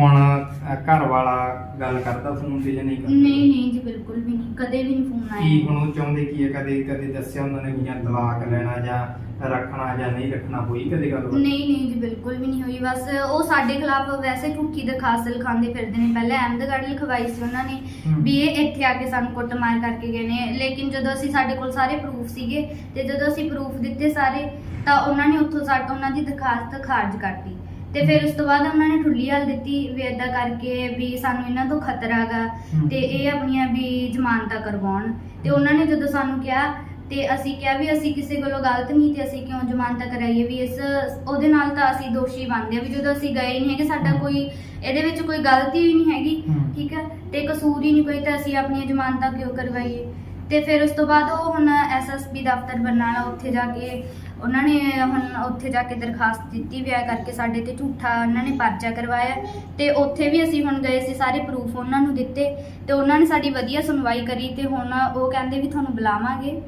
ਹੁਣ ਅ, ਘਰ ਵਾਲਾ ਗੱਲ ਕਰਦਾ ਫੋਨ ਤੇ ਜਾਂ ਨਹੀਂ ਕਰਦਾ? ਨਹੀਂ ਨਹੀਂ ਜੀ ਬਿਲਕੁਲ ਵੀ ਨਹੀਂ। ਕਦੇ ਵੀ ਨਹੀਂ ਫੋਨ ਕੀ ਆਇਆ ਹੁਣ ਉਹ ਚਾਹੁੰਦੇ ਕੀ ਹੈ ਕਦੇ ਕਦੇ ਦੱਸਿਆ ਉਹਨਾਂ ਨੇ ਵੀ ਜਾਂ ਤਲਾਕ ਲੈਣਾ ਜਾਂ ਰੱਖਣਾ ਜਾਂ ਨਹੀਂ ਰੱਖਣਾ ਹੋਈ ਕਦੇ ਗੱਲ ਨਹੀਂ ਨਹੀਂ ਜੀ ਬਿਲਕੁਲ ਵੀ ਨਹੀਂ ਹੋਈ। ਬਸ ਉਹ ਸਾਡੇ ਖਿਲਾਫ ਵੈਸੇ ਝੂਠੀ ਦਰਖਾਸਤ ਲਿਖਾਉਂਦੇ ਫਿਰਦੇ ਨੇ। ਪਹਿਲਾਂ ਅਹਿਮਦਗੜ੍ਹ ਲਿਖਵਾਈ ਸੀ ਉਹਨਾਂ ਨੇ ਹਮ। ਵੀ ਇਹ ਇੱਥੇ ਆ ਕੇ ਸਾਨੂੰ ਕੁੱਟਮਾਰ ਕਰਕੇ ਗਏ ਨੇ। ਲੇਕਿਨ ਜਦੋਂ ਅਸੀਂ ਸਾਡੇ ਕੋਲ ਸਾਰੇ ਪ੍ਰੂਫ ਸੀਗੇ ਤੇ ਜਦੋਂ ਅਸੀਂ ਪ੍ਰੂਫ ਦਿੱਤੇ ਸਾਰੇ ਤਾਂ ਉਹਨਾਂ ਨੇ ਉੱਥੋਂ ਸਾ ਉਹਨਾਂ ਦੀ ਦਰਖਾਸਤ ਖਾਰਜ ਕਰਤੀ ਤੇ ਫਿਰ ਉਸ ਤੋਂ ਬਾਅਦ ਉਹਨਾਂ ਨੇ ਠੁੱਲੀ ਹਾਲ ਦਿੱਤੀ ਵੀ ਏਦਾਂ ਕਰਕੇ ਵੀ ਸਾਨੂੰ ਇਹਨਾਂ ਤੋਂ ਖਤਰਾ ਗਾ ਹਮ। ਤੇ ਇਹ ਆਪਣੀਆਂ ਵੀ ਜ਼ਮਾਨਤਾਂ ਕਰਵਾਉਣ ਤੇ ਉਹਨਾਂ ਨੇ ਜਦੋਂ ਸਾਨੂੰ ਕਿਹਾ ਤੇ ਅਸੀਂ ਕਿਹਾ ਵੀ ਅਸੀਂ ਕਿਸੇ ਕੋਲੋਂ ਗਲਤ ਨਹੀਂ ਤੇ ਅਸੀਂ ਕਿਉਂ ਜ਼ਮਾਨਤ ਕਰਾਈਏ ਵੀ ਇਸ ਉਹਦੇ ਨਾਲ ਤਾਂ ਅਸੀਂ ਦੋਸ਼ੀ ਬਣਦੇ ਆ ਵੀ ਜਦੋਂ ਅਸੀਂ ਗਏ ਨਹੀਂ ਹੈਗੇ ਸਾਡਾ ਕੋਈ ਇਹਦੇ ਵਿੱਚ ਕੋਈ ਗਲਤੀ ਹੀ ਨਹੀਂ ਹੈਗੀ ਹਮ। ਠੀਕ ਹੈ ਤੇ ਕਸੂਰ ਹੀ ਨਹੀਂ ਕੋਈ ਤਾਂ ਅਸੀਂ ਆਪਣੀਆਂ ਜ਼ਮਾਨਤਾਂ ਕਿਉਂ ਕਰਵਾਈਏ ਤੇ ਫਿਰ ਉਸ ਤੋਂ ਬਾਅਦ ਉਹ ਹੁਣ ਐਸਐਸਪੀ ਦਫ਼ਤਰ ਬਰਨਾਲਾ ਉੱਥੇ ਜਾ ਕੇ ਉਹਨਾਂ ਨੇ ਹੁਣ ਉੱਥੇ ਜਾ ਕੇ ਦਰਖਾਸਤ ਦਿੱਤੀ ਵੀ ਆ ਕਰਕੇ ਸਾਡੇ ਤੇ ਝੂਠਾ ਉਹਨਾਂ ਨੇ ਪਰਚਾ ਕਰਵਾਇਆ। ਤੇ ਉੱਥੇ ਵੀ ਅਸੀਂ ਹੁਣ ਗਏ ਸੀ ਸਾਰੇ ਪ੍ਰੂਫ ਉਹਨਾਂ ਨੂੰ ਦਿੱਤੇ ਤੇ ਉਹਨਾਂ ਨੇ ਸਾਡੀ ਵਧੀਆ ਸੁਣਵਾਈ ਕਰੀ ਤੇ ਹੁਣ ਉਹ ਕਹਿੰਦੇ ਵੀ ਤੁਹਾਨੂੰ ਬੁਲਾਵਾਂਗੇ।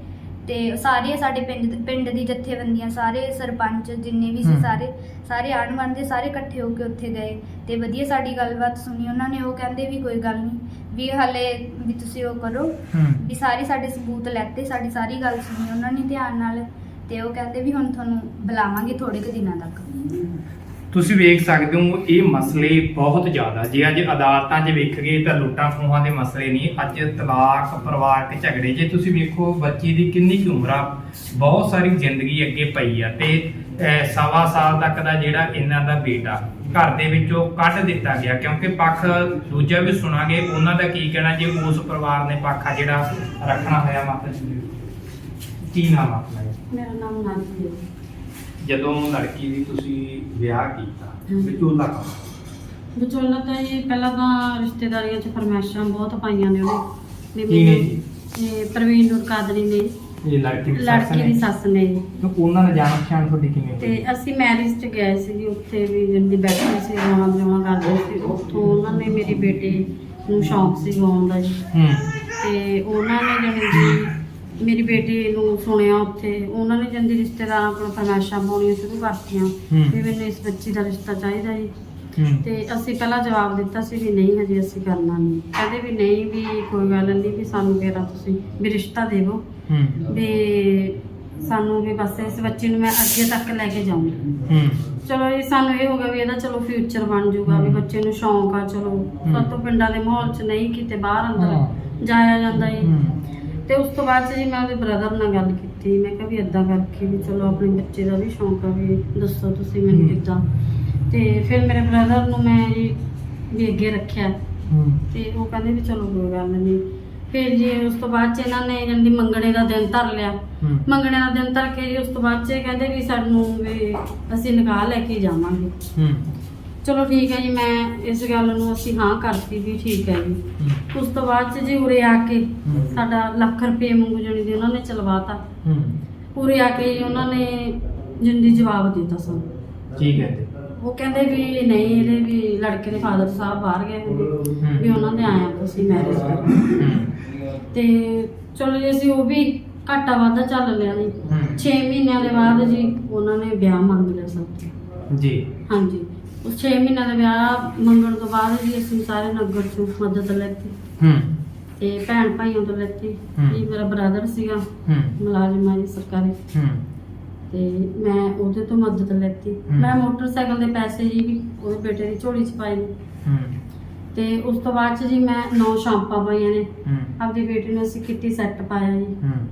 ਤੇ ਸਾਰੇ ਸਾਡੇ ਪਿੰਡ ਪਿੰਡ ਦੀ ਜਥੇਬੰਦੀਆਂ ਸਾਰੇ ਸਰਪੰਚ ਜਿੰਨੇ ਵੀ ਸੀ। ਸਾਰੇ ਸਾਰੇ ਆਣ ਦੇ ਸਾਰੇ ਇਕੱਠੇ ਹੋ ਕੇ ਉੱਥੇ ਗਏ ਤੇ ਵਧੀਆ ਸਾਡੀ ਗੱਲਬਾਤ ਸੁਣੀ। ਉਹਨਾਂ ਨੇ ਉਹ ਕਹਿੰਦੇ ਵੀ ਕੋਈ ਗੱਲ ਨਹੀਂ ਵੀ ਹਲੇ ਵੀ ਤੁਸੀਂ ਉਹ ਕਰੋ ਵੀ ਸਾਰੇ ਸਾਡੇ ਸਬੂਤ ਲੈਤੇ ਸਾਡੀ ਸਾਰੀ ਗੱਲ ਸੁਣੀ। ਉਹਨਾਂ ਨੇ ਧਿਆਨ ਨਾਲ ਤੇ ਉਹ ਕਹਿੰਦੇ ਵੀ ਹੁਣ ਤੁਹਾਨੂੰ ਬੁਲਾਵਾਂਗੇ ਥੋੜੇ ਕੁ ਦਿਨਾਂ ਤੱਕ। ਤੁਸੀਂ ਵੇਖ ਸਕਦੇ ਹੋ, ਇਹ ਮਸਲੇ ਬਹੁਤ ਜ਼ਿਆਦਾ। ਜੇ ਅੱਜ ਅਦਾਲਤਾਂ 'ਚ ਵੇਖ ਤਾਂ ਲੁੱਟਾਂ ਖੋਹਾਂ ਦੇ ਮਸਲੇ ਨਹੀਂ, ਅੱਜ ਤਲਾਕ, ਪਰਿਵਾਰਕ ਝਗੜੇ। ਜੇ ਤੁਸੀਂ ਵੇਖੋ, ਬੱਚੀ ਦੀ ਕਿੰਨੀ ਕੁ ਉਮਰ ਆ ਬਹੁਤ ਸਾਰੀ ਜ਼ਿੰਦਗੀ ਅੱਗੇ ਪਈ ਆ ਤੇ ਸਵਾ ਸਾਲ ਤੱਕ ਦਾ ਜਿਹੜਾ ਇਹਨਾਂ ਦਾ ਬੇਟਾ, ਘਰ ਦੇ ਵਿੱਚੋਂ ਕੱਢ ਦਿੱਤਾ ਗਿਆ। ਕਿਉਂਕਿ ਪੱਖ ਦੂਜਾ ਵੀ ਸੁਣਾਂਗੇ, ਉਹਨਾਂ ਦਾ ਕੀ ਕਹਿਣਾ, ਜੇ ਉਸ ਪਰਿਵਾਰ ਨੇ ਪੱਖ ਆ ਜਿਹੜਾ ਰੱਖਣਾ ਹੋਇਆ ਮਾਤਾ ਜੀ ਕੀ ਨਾਮ ਆਪਣਾ ਜੀ? ਮੇਰਾ ਨਾਮ ਨਾਜੀ ਹੈ। ਜਦੋਂ ਲੜਕੀ ਦੀ ਤੁਸੀਂ ਵਿਆਹ ਕੀਤਾ ਹਮ। ਵਿਚੋਲਾ ਕੌਣ? ਵਿਚੋਲਾ ਤਾਂ ਇਹ ਪਹਿਲਾਂ ਤਾਂ ਰਿਸ਼ਤੇਦਾਰੀਆਂ 'ਚ ਫਰਮਾਇਸ਼ਾਂ ਬਹੁਤ ਪਾਈਆਂ ਨੇ ਉਹਨੇ। ਵੀ ਕੀ ਨੇ ਮੈਨੂੰ ਇਹ ਪ੍ਰਵੀਨ ਨੂਰ ਕਾਦਰੀ ਨੇ। ਇਹ ਲੜਕੀ ਦੀ ਸੱਸ ਲੜਕੀ ਨੇ। ਦੀ ਸੱਸ ਨੇ। ਤੇ ਉਹਨਾਂ ਨਾਲ ਜਾਣ ਪਛਾਣ ਤੁਹਾਡੀ ਕਿਵੇਂ ਤੇ ਹੋਈ? ਅਸੀਂ ਮੈਰਿਜ 'ਚ ਗਏ ਸੀ ਜੀ ਉੱਥੇ ਵੀ ਜਿੰਦੀ ਬੈਠੇ ਸੀ ਰੋਣਾ ਜਮਾ ਕਰਦੇ ਸੀ। ਉੱਥੋਂ ਉਹਨਾਂ ਨੇ ਮੇਰੀ ਬੇਟੀ ਨੂੰ ਸ਼ੌਂਕ ਸੀ ਗਾਉਣ ਦਾ ਜੀ। ਹੂੰ। ਤੇ ਉਹਨਾਂ ਨੇ ਜਾਣੀ ਜੀ ਮੇਰੀ ਬੇਟੀ ਨੂੰ ਸੁਣਿਆ ਉੱਥੇ ਉਹਨਾਂ ਨੇ ਜੰਦੀ ਰਿਸ਼ਤੇਦਾਰਾਂ ਕੋਲ ਫਰਮਾਇਸ਼ਾਂ ਪਾਉਣੀਆਂ ਸ਼ੁਰੂ ਕਰਤੀਆਂ ਹੂੰ। ਵੀ ਮੈਨੂੰ ਇਸ ਬੱਚੀ ਦਾ ਰਿਸ਼ਤਾ ਚਾਹੀਦਾ ਜੀ। ਹੂੰ। ਤੇ ਅਸੀਂ ਪਹਿਲਾਂ ਜਵਾਬ ਦਿੱਤਾ ਸੀ ਵੀ ਨਹੀਂ ਹਜੇ ਅਸੀਂ ਕਰਨਾ ਨਹੀਂ। ਕਹਿੰਦੇ ਵੀ ਨਹੀਂ ਵੀ ਕੋਈ ਗੱਲ ਨਹੀਂ ਵੀ ਸਾਨੂੰ ਕਿਹੜਾ ਤੁਸੀਂ ਵੀ ਰਿਸ਼ਤਾ ਦੇਵੋ ਹੂੰ। ਵੀ ਸਾਨੂੰ ਵੀ ਬਸ ਇਸ ਬੱਚੇ ਨੂੰ ਮੈਂ ਅੱਗੇ ਤੱਕ ਲੈ ਕੇ ਜਾਊਂਗੀ। ਹੂੰ। ਚਲੋ ਜੀ ਸਾਨੂੰ ਇਹ ਹੋ ਗਿਆ ਵੀ ਇਹਦਾ ਚਲੋ ਫਿਊਚਰ ਬਣ ਜਾਊਗਾ ਵੀ ਬੱਚੇ ਨੂੰ ਸ਼ੌਂਕ ਆ ਚਲੋ। ਸਾਤੋਂ ਪਿੰਡਾਂ ਦੇ ਮਾਹੌਲ 'ਚ ਨਹੀਂ ਕਿਤੇ ਬਾਹਰ ਅੰਦਰ ਜਾਇਆ ਜਾਂਦਾ ਜੀ। ਤੇ ਉਸ ਤੋਂ ਬਾਅਦ 'ਚ ਜੀ ਮੈਂ ਉਹਦੇ ਬ੍ਰਦਰ ਨਾਲ ਗੱਲ ਕੀਤੀ। ਮੈਂ ਕਿਹਾ ਵੀ ਇਦਾਂ ਕਰਕੇ ਵੀ ਚਲੋ ਆਪਣੇ ਬੱਚੇ ਦਾ ਵੀ ਸ਼ੌਂਕ ਆ ਵੀ ਦੱਸੋ ਤੁਸੀਂ ਮੈਨੂੰ ਕਿੱਦਾਂ। ਤੇ ਫਿਰ ਮੇਰੇ ਬ੍ਰਦਰ ਨੂੰ ਮੈਂ ਜੀ ਵੀ ਅੱਗੇ ਰੱਖਿਆ। ਹੂੰ। ਤੇ ਉਹ ਕਹਿੰਦੇ ਵੀ ਚਲੋ ਕੋਈ ਗੱਲ ਨਹੀਂ ਫਿਰ ਜੀ ਉਸ ਤੋਂ ਬਾਅਦ 'ਚ ਇਹਨਾਂ ਨੇ ਜੰਦੀ ਮੰਗਣੇ ਦਾ ਦਿਨ ਧਰ ਲਿਆ। ਹੂੰ। ਮੰਗਣੇ ਦਾ ਦਿਨ ਧਰ ਕੇ ਜੀ ਉਸ ਤੋਂ ਬਾਅਦ 'ਚ ਇਹ ਕਹਿੰਦੇ ਵੀ ਸਾਨੂੰ ਵੀ ਅਸੀਂ ਨਿਕਾਹ ਲੈ ਕੇ ਜਾਵਾਂਗੇ। ਹੂੰ। ਚਲੋ ਠੀਕ ਹੈ ਜੀ ਮੈਂ ਇਸ ਗੱਲ ਨੂੰ ਅਸੀਂ ਹਾਂ ਕਰਤੀ ਵੀ ਠੀਕ ਹੈ ਜੀ। ਉਸ ਤੋਂ ਬਾਅਦ 'ਚ ਜੀ ਉਰੇ ਆ ਕੇ ਸਾਡਾ ਲੱਖ ਰੁਪਏ ਮੰਗੂ ਜਣੀ ਦੀ ਉਹਨਾਂ ਨੇ ਚਲਵਾਤਾ। ਉਰੇ ਆ ਕੇ ਜੀ ਉਹਨਾਂ ਨੇ ਜਿੰਦੀ ਜਵਾਬ ਦਿੱਤਾ ਸਾਨੂੰ। ਠੀਕ ਹੈ ਉਹ ਕਹਿੰਦੇ ਵੀ ਨਹੀਂ ਇਹਦੇ ਵੀ ਲੜਕੇ ਦੇ ਫਾਦਰ ਸਾਹਿਬ ਬਾਹਰ ਗਏ ਹੋਏ ਵੀ ਉਹਨਾਂ ਦੇ ਆਇਆ ਤੁਸੀਂ ਮੈਰਿਜ ਕਰਨ ਤੇ ਚਲੋ ਜੀ ਅਸੀਂ ਉਹ ਵੀ ਘਾਟਾ ਵਾਧਾ ਚੱਲ ਲਿਆ ਜੀ। 6 ਮਹੀਨਿਆਂ ਦੇ ਬਾਅਦ ਜੀ ਉਹਨਾਂ ਨੇ ਵਿਆਹ ਮੰਗ ਲਿਆ ਸਭ ਤੋਂ। ਜੀ। ਹਾਂਜੀ। ਉਸ 6 ਮਹੀਨਿਆਂ ਦਾ ਵਿਆਹ ਮੰਗਣ ਤੋਂ ਬਾਅਦ ਜੀ ਅਸੀਂ ਸਾਰੇ ਨਗਰ ਚੋਂ ਮਦਦ ਲੈਤੀ। ਹੂੰ। ਤੇ ਭੈਣ ਭਾਈਆਂ ਤੋਂ ਲੈਤੀ। ਹੂੰ। ਜੀ ਮੇਰਾ ਬ੍ਰਦਰ ਸੀਗਾ। ਹੂੰ। ਮੁਲਾਜ਼ਮ ਆ ਜੀ ਸਰਕਾਰੀ। ਹੂੰ। ਤੇ ਮੈਂ ਉਹਦੇ ਤੋਂ ਮਦਦ ਲੈਤੀ। ਹੂੰ। ਮੈਂ ਮੋਟਰਸਾਈਕਲ ਦੇ ਪੈਸੇ ਜੀ ਵੀ ਉਹਦੇ ਬੇਟੇ ਦੀ ਝੋਲੀ 'ਚ ਪਾਏ ਨੇ। ਹੂੰ। ਤੇ ਉਸ ਤੋਂ ਬਾਅਦ 'ਚ ਜੀ ਮੈਂ ਨੌ ਸ਼ਾਂਪਾਂ ਪਾਈਆਂ ਨੇ। ਹੂੰ। ਆਪਦੀ ਬੇਟੀ ਨੂੰ ਅਸੀਂ ਕਿੱਟੀ ਸੈੱਟ ਪਾਇਆ ਜੀ। ਹੂੰ।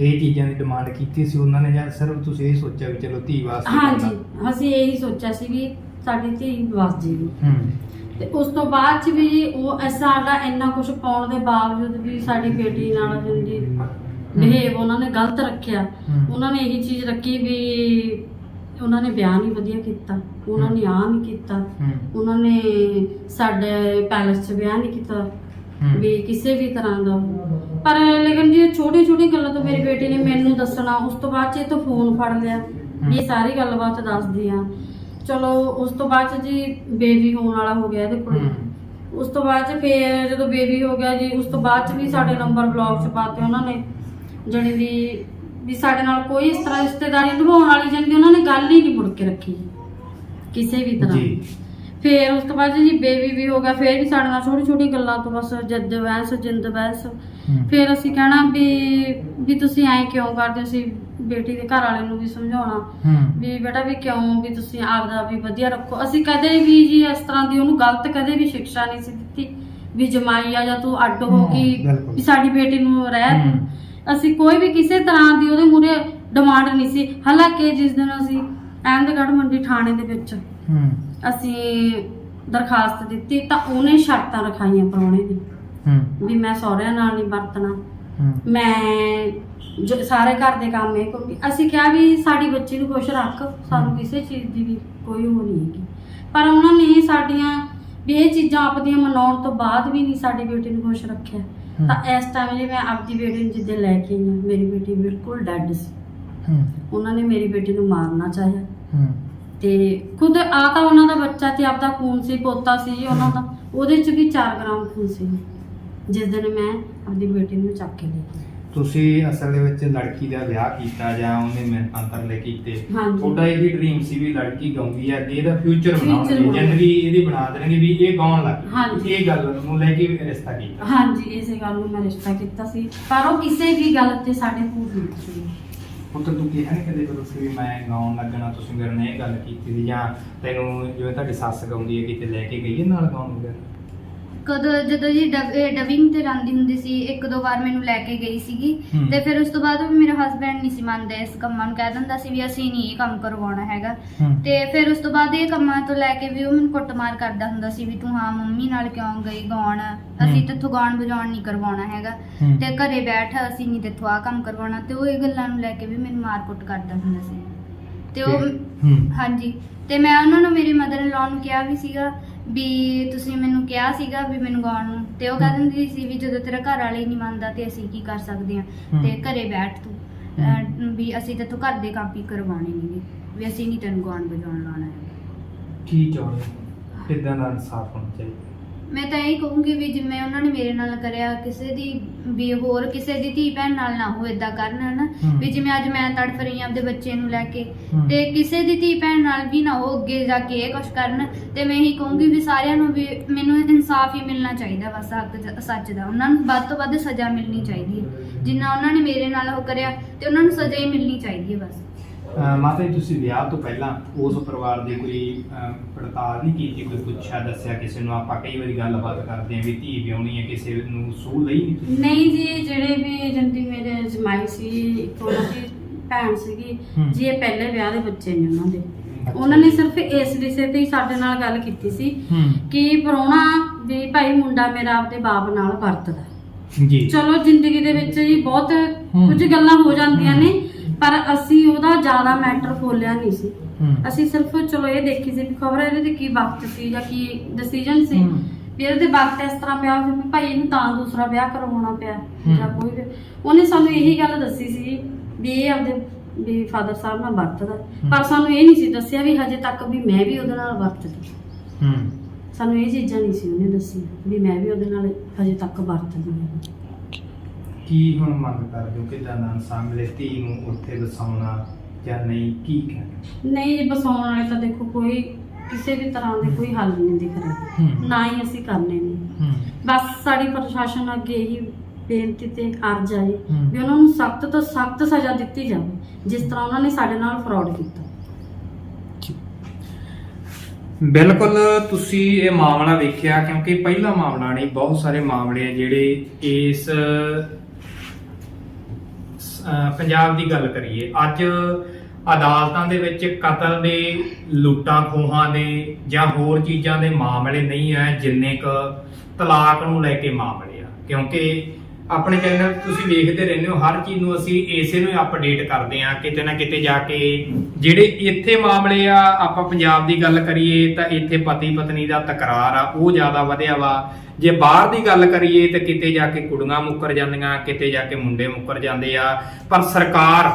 ਇਹ ਚੀਜ਼ਾਂ ਦੀ ਡਿਮਾਂਡ ਕੀਤੀ ਸੀ ਉਹਨਾਂ ਨੇ ਜਾਂ ਸਿਰਫ ਤੁਸੀਂ ਇਹ ਸੋਚਿਆ ਵੀ ਚਲੋ ਧੀ ਵਾਸਤੇ ਹਾਂਜੀ? ਅਸੀਂ ਇਹੀ ਸੋਚਿਆ ਸੀ ਵੀ ਸਾਡੀ ਧੀ ਵਸ ਜੇਗੀ ਹੂੰ। ਤੇ ਉਸ ਤੋਂ ਬਾਅਦ ਚ ਵੀ ਉਹ ਐਸਾ ਸਾਡਾ ਇੰਨਾ ਕੁਝ ਪਾਉਣ ਦੇ ਬਾਵਜੂਦ ਵੀ ਸਾਡੀ ਬੇਟੀ ਨਾਲ ਜਿੰਦੀ ਬਿਹੇਵ ਉਹਨਾਂ ਨੇ ਗਲਤ ਰੱਖਿਆ। ਉਹਨਾਂ ਨੇ ਇਹੀ ਚੀਜ਼ ਰੱਖੀ ਵੀ ਉਹਨਾਂ ਨੇ ਵਿਆਹ ਨਹੀਂ ਵਧੀਆ ਕੀਤਾ। ਉਹਨਾਂ ਨੇ ਆਹ ਨਹੀਂ ਕੀਤਾ। ਉਹਨਾਂ ਨੇ ਸਾਡੇ ਪੈਲਸ 'ਚ ਵਿਆਹ ਨਹੀਂ ਕੀਤਾ। ਵੀ ਕਿਸੇ ਵੀ ਤਰ੍ਹਾਂ ਦਾ। ਪਰ ਲੇਕਿਨ ਜੀ ਛੋਟੀ ਛੋਟੀ ਗੱਲਾਂ ਤੋਂ ਮੇਰੀ ਬੇਟੀ ਨੇ ਮੈਨੂੰ ਦੱਸਣਾ। ਉਸ ਤੋਂ ਬਾਅਦ 'ਚ ਇਹ ਤੋਂ ਫੋਨ ਫੜ ਲਿਆ। ਇਹ ਸਾਰੀ ਗੱਲਬਾਤ ਦੱਸਦੀ ਆ। ਚਲੋ ਉਸ ਤੋਂ ਬਾਅਦ 'ਚ ਜੀ ਬੇਬੀ ਹੋਣ ਵਾਲਾ ਹੋ ਗਿਆ ਇਹਦੇ ਕੋਲ। ਹੂੰ। ਉਸ ਤੋਂ ਬਾਅਦ 'ਚ ਫੇਰ ਜਦੋਂ ਬੇਬੀ ਹੋ ਗਿਆ ਜੀ ਉਸ ਤੋਂ ਬਾਅਦ 'ਚ ਵੀ ਸਾਡੇ ਨੰਬਰ ਬਲੌਕ 'ਚ ਪਾਤੇ ਉਹਨਾਂ ਨੇ। ਜਣੀ ਵੀ ਵੀ ਸਾਡੇ ਨਾਲ ਕੋਈ ਇਸ ਤਰ੍ਹਾਂ ਰਿਸ਼ਤੇਦਾਰੀ ਨਿਭਾਉਣ ਵਾਲੀ ਜਣੀ ਉਹਨਾਂ ਨੇ ਗੱਲ ਹੀ ਨਹੀਂ ਮੁੜ ਕੇ ਰੱਖੀ ਕਿਸੇ ਵੀ ਤਰ੍ਹਾਂ। ਜੀ। ਫੇਰ ਉਸ ਤੋਂ ਬਾਅਦ ਜੀ ਬੇਬੀ ਵੀ ਹੋ ਗਿਆ ਫੇਰ ਵੀ ਸਾਡੇ ਨਾਲ ਛੋਟੀ ਛੋਟੀ ਗੱਲਾਂ ਤੋਂ ਬਸ ਜੱਦ ਬਹਿਸ ਜਿੰਦ ਹੂੰ। ਫੇਰ ਅਸੀਂ ਕਹਿਣਾ ਵੀ ਵੀ ਤੁਸੀਂ ਐਂ ਕਿਉਂ ਕਰਦੇ ਅਸੀਂ ਬੇਟੀ ਦੇ ਘਰ ਵਾਲੇ ਨੂੰ ਵੀ ਸਮਝਾਉਣਾ। ਹੂੰ। ਵੀ ਬੇਟਾ ਵੀ ਕਿਉਂ ਵੀ ਤੁਸੀਂ ਆਪਦਾ ਵੀ ਵਧੀਆ ਰੱਖੋ। ਅਸੀਂ ਕਦੇ ਵੀ ਜੀ ਇਸ ਤਰ੍ਹਾਂ ਦੀ ਉਹਨੂੰ ਗਲਤ ਕਦੇ ਵੀ ਸਿੱਖਿਆ ਨਹੀਂ ਸੀ ਦਿੱਤੀ। ਵੀ ਜਮਾਈ ਆ ਜਾਂ ਤੂੰ ਅੱਡ ਹੋ ਹਾਂ, ਗਈ ਬਿਲਕੁਲ। ਵੀ ਸਾਡੀ ਬੇਟੀ ਨੂੰ ਰਹਿ ਹੂੰ। ਅਸੀਂ ਕੋਈ ਵੀ ਕਿਸੇ ਤਰ੍ਹਾਂ ਦੀ ਉਹਦੇ ਮੂਰੇ ਡਿਮਾਂਡ ਨਹੀਂ ਸੀ। ਹਾਲਾਂਕਿ ਜਿਸ ਦਿਨ ਅਸੀਂ ਅਹਿਮਦਗੜ੍ਹ ਮੰਡੀ ਥਾਣੇ ਦੇ ਵਿੱਚ ਹੂੰ। ਅਸੀਂ ਦਰਖਾਸਤ ਦਿੱਤੀ ਤਾਂ ਉਹਨੇ ਸ਼ਰਤਾਂ ਰਖਾਈਆਂ ਪ੍ਰਾਹੁਣੇ ਦੀ। ਹੂੰ। ਵੀ ਮੈਂ ਸਹੁਰਿਆਂ ਨਾਲ ਨਹੀਂ ਵਰਤਣਾ। ਹੂੰ। ਮੈਂ ਜੋ ਸਾਰੇ ਘਰ ਦੇ ਕੰਮ ਇਹ ਕਿਉਂਕਿ ਅਸੀਂ ਕਿਹਾ ਵੀ ਸਾਡੀ ਬੱਚੀ ਨੂੰ ਖੁਸ਼ ਰੱਖ ਸਾਨੂੰ ਕਿਸੇ ਚੀਜ਼ ਦੀ ਵੀ ਕੋਈ ਉਹ ਨਹੀਂ ਹੈਗੀ। ਪਰ ਉਹਨਾਂ ਨੇ ਸਾਡੀਆਂ ਵੀ ਇਹ ਚੀਜ਼ਾਂ ਆਪਦੀਆਂ ਮਨਾਉਣ ਤੋਂ ਬਾਅਦ ਵੀ ਨਹੀਂ ਸਾਡੀ ਬੇਟੀ ਨੂੰ ਖੁਸ਼ ਰੱਖਿਆ। ਹੂੰ। ਤਾਂ ਇਸ ਟਾਈਮ ਜੇ ਮੈਂ ਆਪਦੀ ਬੇਟੀ ਨੂੰ ਜਿੱਦੇ ਲੈ ਕੇ ਆਈ ਹਾਂ, ਮੇਰੀ ਬੇਟੀ ਬਿਲਕੁਲ ਡੈਡ ਸੀ। ਹੂੰ। ਉਹਨਾਂ ਨੇ ਮੇਰੀ ਬੇਟੀ ਨੂੰ ਮਾਰਨਾ ਚਾਹਿਆ। ਹੂੰ। ਤੇ ਖੁਦ ਆ ਤਾਂ ਉਹਨਾਂ ਦਾ ਬੱਚਾ ਤੇ ਆਪਦਾ ਖੂਨ ਸੀ ਪੋਤਾ ਸੀ ਜੀ ਉਹਨਾਂ ਦਾ ਉਹਦੇ ਚ ਵੀ 4 ਗ੍ਰਾਮ ਖੂਨ ਸੀ ਜਿਸ ਦਿਨ ਮੈਂ ਆਪਦੀ ਬੇਟੀ ਨੂੰ ਚੱਕ ਕੇ ਲੈ ਗਈ ਤੁਸੀਂ ਅਸਲ ਦੇ ਵਿੱਚ ਲੜਕੀ ਦਾ ਵਿਆਹ ਕੀਤਾ ਜਾਂ ਉਹਨੇ ਮਿਹਨਤਾਂ ਤਰਲੇ ਕੀਤੇ ਹਾਂਜੀ। ਤੁਹਾਡਾ ਇਹ ਡ੍ਰੀਮ ਸੀ ਵੀ ਲੜਕੀ ਗਾਉਂਦੀ ਹੈ ਅੱਗੇ ਇਹਦਾ ਫਿਊਚਰ Future ਬਣਾਉਣਗੇ ਬਣਾਉਣਗੇ। ਜ਼ਿੰਦਗੀ ਇਹਦੀ ਬਣਾ ਦੇਣਗੇ ਵੀ ਇਹ ਗਾਉਣ ਲੱਗ। ਹਾਂਜੀ। ਇਹ ਗੱਲ ਨੂੰ ਲੈ ਕੇ ਰਿਸ਼ਤਾ ਕੀਤਾ ਹਾਂਜੀ ਇਸੇ ਗੱਲ ਨੂੰ ਮੈਂ ਰਿਸ਼ਤਾ ਕੀਤਾ ਸੀ ਪਰ ਉਹ ਕਿਸੇ ਵੀ ਗੱਲ ਤੇ ਸਾਡੇ ਕੋਲ ਨਹੀਂ ਸੀ ਹੁਣ ਤੂੰ ਕਿਹਾ ਨਹੀਂ ਕਦੇ ਕਦੋਂ ਵੀ ਮੈਂ ਗਾਉਣ ਲੱਗਣਾ, ਤੁਸੀਂ ਮੇਰੇ ਨਾਲ ਇਹ ਗੱਲ ਕੀਤੀ ਸੀ ਜਾਂ ਤੈਨੂੰ ਜਿਵੇਂ ਤੁਹਾਡੀ ਸੱਸ ਗਾਉਂਦੀ ਹੈ, ਕਿਤੇ ਲੈ ਕੇ ਗਈ ਹੈ ਨਾਲ ਗਾਉਣ ਵਗੈਰਾ? ਕਦੋਂ ਜਦੋਂ ਜੀ ਡਬਿੰਗ ਤੇ ਜਾਂਦੀ ਹੁੰਦੀ ਸੀ ਇੱਕ ਦੋ ਵਾਰ ਮੈਨੂੰ ਲੈ ਕੇ ਗਈ ਸੀਗੀ ਹੂੰ। ਤੇ ਫਿਰ ਉਸ ਤੋਂ ਬਾਅਦ ਮੇਰਾ ਹਸਬੰਡ ਨਹੀਂ ਸੀ ਮੰਨਦਾ ਇਸ ਕੰਮਾਂ ਨੂੰ ਕਹਿ ਦਿੰਦਾ ਸੀ ਵੀ ਅਸੀਂ ਨਹੀਂ ਇਹ ਕੰਮ ਕਰਵਾਉਣਾ ਹੈਗਾ ਹੂੰ। ਤੇ ਫਿਰ ਉਸ ਤੋਂ ਬਾਅਦ ਇਹ ਕੰਮਾਂ ਤੋਂ ਲੈ ਕੇ ਵੀ ਉਹ ਮੈਨੂੰ ਕੁੱਟਮਾਰ ਕਰਦਾ ਹੁੰਦਾ ਸੀ ਵੀ ਤੂੰ ਹਾਂ ਮੰਮੀ ਨਾਲ ਕਿਉਂ ਗਈ ਗਾਉਣ ਅਸੀਂ ਹੂੰ। ਤੇਥੋਂ ਗਾਉਣ ਵਜਾਉਣ ਨਹੀਂ ਕਰਵਾਉਣਾ ਹੈਗਾ ਹੂੰ। ਤੇ ਘਰੇ ਬੈਠ ਅਸੀਂ ਨਹੀਂ ਤੇਥੋਂ ਆ ਕੰਮ ਕਰਵਾਉਣਾ ਤੇ ਉਹ ਇਹ ਗੱਲਾਂ ਨੂੰ ਲੈ ਕੇ ਵੀ ਮੈਨੂੰ ਮਾਰ ਕੁੱਟ ਕਰਦਾ ਹੁੰਦਾ ਸੀ ਤੇ ਉਹ ਹੂੰ ਹਾਂਜੀ ਤੇ ਮੈਂ ਉਹਨਾਂ ਨੂੰ ਮੇਰੀ ਮਦਰ ਨੂੰ ਕਿਹਾ ਵੀ ਸੀਗਾ ਵੀ ਤੁਸੀਂ ਮੈਨੂੰ ਕਿਹਾ ਸੀਗਾ ਵੀ ਮੈਨੂੰ ਗਾਉਣ ਨੂੰ ਤੇ ਉਹ ਕਹਿ ਦਿੰਦੀ ਸੀ ਵੀ ਜਦੋਂ ਤੇਰਾ ਘਰ ਵਾਲਾ ਨਹੀਂ ਮੰਨਦਾ ਤੇ ਅਸੀਂ ਕੀ ਕਰ ਸਕਦੇ ਹਮ। ਤੇ ਘਰੇ ਬੈਠ ਤੂੰ। ਅਹ, ਵੀ ਅਸੀਂ ਤੇ ਤੂੰ ਘਰ ਦੇ ਕੰਮ ਹੀ ਕਰਵਾਉਣੇ ਨਹੀਂਗੇ ਵੀ ਅਸੀਂ ਨਹੀਂ ਤੈਨੂੰ ਗਾਉਣ ਵਜਾਉਣ ਲਾਉਣਾ ਹੈ ਕੀ ਚਾਹੁੰਦੇ ਕਿਦਾਂ ਦਾ ਇਨਸਾਫ ਹੋਣਾ ਚਾਹੀਦਾ? ਮੈਂ ਤਾਂ ਇਹ ਕਹੂੰਗੀ ਵੀ ਜਿਵੇਂ ਉਹਨਾਂ ਨੇ ਮੇਰੇ ਨਾਲ ਕਰਿਆ ਕਿਸੇ ਦੀ ਵੀ ਹੋਰ ਕਿਸੇ ਦੀ ਧੀ ਭੈਣ ਨਾਲ ਨਾ ਹੋ ਇਦਾਂ ਕਰਨ ਹਨਾ? ਹਮ। ਵੀ ਜਿਵੇਂ ਅੱਜ ਮੈਂ ਤੜਫ ਰਹੀ ਹਾਂ ਆਪਦੇ ਬੱਚੇ ਨੂੰ ਲੈ ਕੇ। ਹਮ। ਤੇ ਕਿਸੇ ਦੀ ਧੀ ਭੈਣ ਨਾਲ ਵੀ ਨਾ ਉਹ ਅੱਗੇ ਜਾ ਕੇ ਇਹ ਕੁਝ ਕਰਨ ਤੇ ਮੈਂ ਇਹੀ ਕਹੂੰਗੀ ਵੀ ਸਾਰਿਆਂ ਨੂੰ ਵੀ ਮੈਨੂੰ ਇਨਸਾਫ ਹੀ ਮਿਲਣਾ ਚਾਹੀਦਾ ਬਸ ਹੱਕ ਜ- ਸੱਚ ਦਾ। ਉਹਨਾਂ ਨੂੰ ਵੱਧ ਤੋਂ ਵੱਧ ਸਜ਼ਾ ਮਿਲਣੀ ਚਾਹੀਦੀ ਹੈ। ਜਿੰਨਾ ਉਹਨਾਂ ਨੇ ਮੇਰੇ ਨਾਲ ਉਹ ਕਰਿਆ ਤੇ ਉਹਨਾਂ ਨੂੰ ਸਜ਼ਾ ਹੀ ਮਿਲਣੀ ਚਾਹੀਦੀ ਹੈ ਬਸ। ਮਾਤਾ ਜੀ ਤੁਸੀਂ ਵਿਆਹ ਤੋਂ ਪਹਿਲਾਂ ਉਸ ਪਰਿਵਾਰ ਦੀ ਕੋਈ ਪੜਤਾਲ ਨਹੀਂ ਕੀਤੀ ਕੋਈ ਪੁੱਛਿਆ ਦੱਸਿਆ ਕਿਸੇ ਨੂੰ? ਆਪਾਂ ਕਈ ਵਾਰੀ ਗੱਲਬਾਤ ਕਰਦੇ ਆਂ ਵੀ ਧੀ ਵਿਆਹਣੀ ਹੈ ਕਿਸੇ ਨੂੰ ਸੂਹ ਲਈ ਨਹੀਂ ਜੀ ਜਿਹੜੇ ਵੀ ਏਜੰਟੀ ਮੇਰੇ ਜਮਾਈ ਸੀ ਇੱਕ ਉਹਨਾਂ ਦੀ ਭੈਣ ਸੀਗੀ। ਜੀ ਇਹ ਪਹਿਲੇ ਵਿਆਹ ਦੇ ਬੱਚੇ ਨੇ ਉਹਨਾਂ ਦੇ। ਉਹਨਾਂ ਨੇ ਸਿਰਫ ਇਸ ਵਿਸ਼ੇ ਤੇ ਹੀ ਸਾਡੇ ਨਾਲ ਗੱਲ ਕੀਤੀ ਸੀ ਕਿ ਪਰੋਣਾ ਵੀ ਭਾਈ ਮੁੰਡਾ ਮੇਰਾ ਆਪਦੇ ਬਾਪ ਨਾਲ ਵਰਤਦਾ। ਜੀ। ਚਲੋ ਜ਼ਿੰਦਗੀ ਦੇ ਵਿੱਚ ਜੀ ਬਹੁਤ। ਕੁਝ ਗੱਲਾਂ ਹੋ ਜਾਂਦੀਆਂ ਨੇ ਪਰ ਅਸੀਂ ਉਹਦਾ ਜ਼ਿਆਦਾ ਮੈਟਰ ਖੋਲਿਆ ਨਹੀਂ ਸੀ। ਹੂੰ। ਅਸੀਂ ਸਿਰਫ ਚਲੋ ਇਹ ਦੇਖੀ ਸੀ ਵੀ ਖਬਰ ਇਹਦੇ ਤੇ ਕੀ ਵਕਤ ਸੀ ਜਾਂ ਕੀ ਡਿਸੀਜਨ ਸੀ। ਹੂੰ। ਵੀ ਇਹਦੇ ਤੇ ਵਕਤ ਇਸ ਤਰ੍ਹਾਂ ਪਿਆ ਵੀ ਭਾਈ ਇਹਨੂੰ ਤਾਂ ਦੂਸਰਾ ਵਿਆਹ ਕਰਵਾਉਣਾ ਪਿਆ ਹੂੰ। ਜਾਂ ਕੋਈ ਵੀ। ਉਹਨੇ ਸਾਨੂੰ ਇਹੀ ਗੱਲ ਦੱਸੀ ਸੀ ਵੀ ਇਹ ਆਪਦੇ ਵੀ ਫਾਦਰ ਸਾਹਿਬ ਨਾਲ ਵਰਤਦਾ। ਪਰ ਸਾਨੂੰ ਇਹ ਨਹੀਂ ਸੀ ਦੱਸਿਆ ਵੀ ਹਜੇ ਤੱਕ ਵੀ ਮੈਂ ਵੀ ਉਹਦੇ ਨਾਲ ਵਰਤਦੀ। ਹੂੰ। ਸਾਨੂੰ ਇਹ ਚੀਜ਼ਾਂ ਨਹੀਂ ਸੀ ਉਹਨੇ ਦੱਸੀ ਵੀ ਮੈਂ ਵੀ ਉਹਦੇ ਨਾਲ ਹਜੇ ਤੱਕ ਵਰਤਦੀ। ਹਾਂ ਕੀ ਹੁਣ ਮੰਗ ਕਰਦੇ ਹੋ? ਕਿਦਾਂ ਦਾ ਇਨਸਾਨ ਮਿਲੇ ਧੀ ਨੂੰ ਉੱਥੇ ਵਸਾਉਣਾ ਜਾਂ ਨਹੀਂ? ਕੀ ਕਹਿਣਾ? ਨਹੀਂ ਜੀ ਬਸਾਉਣ ਵਾਲੇ ਤਾਂ ਦੇਖੋ ਕੋਈ ਕਿਸੇ ਵੀ ਤਰ੍ਹਾਂ ਦੇ ਕੋਈ ਹੱਲ ਨਹੀਂ ਦਿਖ ਰਿਹਾ ਹੂੰ। ਨਾ ਹੀ ਅਸੀਂ ਕਰਨੇ ਨੇ। ਹੂੰ। ਬਸ ਸਾਡੀ ਪ੍ਰਸ਼ਾਸਨ ਅੱਗੇ ਇਹੀ ਬੇਨਤੀ ਤੇ ਅਰਜ਼ ਜੀ ਹੂੰ। ਵੀ ਉਹਨਾਂ ਨੂੰ ਸਖਤ ਤੋਂ ਸਖਤ ਸਜ਼ਾ ਦਿੱਤੀ ਜਾਵੇ ਜਿਸ ਤਰ੍ਹਾਂ ਉਹਨਾਂ ਨੇ ਸਾਡੇ ਨਾਲ ਫਰਾਡ ਕੀਤਾ। ਬਿਲਕੁਲ ਤੁਸੀਂ ਇਹ ਮਾਮਲਾ ਵੇਖਿਆ ਕਿਉਂਕਿ ਪਹਿਲਾ ਮਾਮਲਾ ਨਹੀਂ ਬਹੁਤ ਸਾਰੇ ਮਾਮਲੇ ਆ ਜਿਹੜੇ ਇਸ ਪੰਜਾਬ ਦੀ ਗੱਲ ਕਰੀਏ, ਅੱਜ ਅਦਾਲਤਾਂ ਦੇ ਵਿੱਚ ਕਤਲ ਦੇ ਲੁੱਟਾਂ ਖੋਹਾਂ ਦੇ ਜਾਂ ਹੋਰ ਚੀਜ਼ਾਂ ਦੇ ਮਾਮਲੇ ਨਹੀਂ ਆ ਜਿੰਨੇ ਕ ਤਲਾਕ ਨੂੰ ਲੈ ਕੇ ਮਾਮਲੇ ਆ। ਕਿਉਂਕਿ ਆਪਣੇ ਚੈਨਲ ਤੁਸੀਂ ਵੇਖਦੇ ਰਹਿੰਦੇ ਹੋ, ਹਰ ਚੀਜ਼ ਨੂੰ ਅਸੀਂ ਇਸੇ ਨੂੰ ਅਪਡੇਟ ਕਰਦੇ ਹਾਂ, ਕਿਤੇ ਨਾ ਕਿਤੇ ਜਾ ਕੇ ਜਿਹੜੇ ਇੱਥੇ ਮਾਮਲੇ ਆ, ਆਪਾਂ ਪੰਜਾਬ ਦੀ ਗੱਲ ਕਰੀਏ ਤਾਂ ਇੱਥੇ ਪਤੀ ਪਤਨੀ ਦਾ ਤਕਰਾਰ ਆ, ਉਹ ਜ਼ਿਆਦਾ ਵਧਿਆ ਵਾ। ਜੇ ਬਾਹਰ ਦੀ ਗੱਲ ਕਰੀਏ ਤਾਂ ਕਿਤੇ ਜਾ ਕੇ ਕੁੜੀਆਂ ਮੁੱਕਰ ਜਾਂਦੀਆਂ, ਕਿਤੇ ਜਾ ਕੇ ਮੁੰਡੇ ਮੁੱਕਰ ਜਾਂਦੇ ਆ। ਪਰ ਸਰਕਾਰ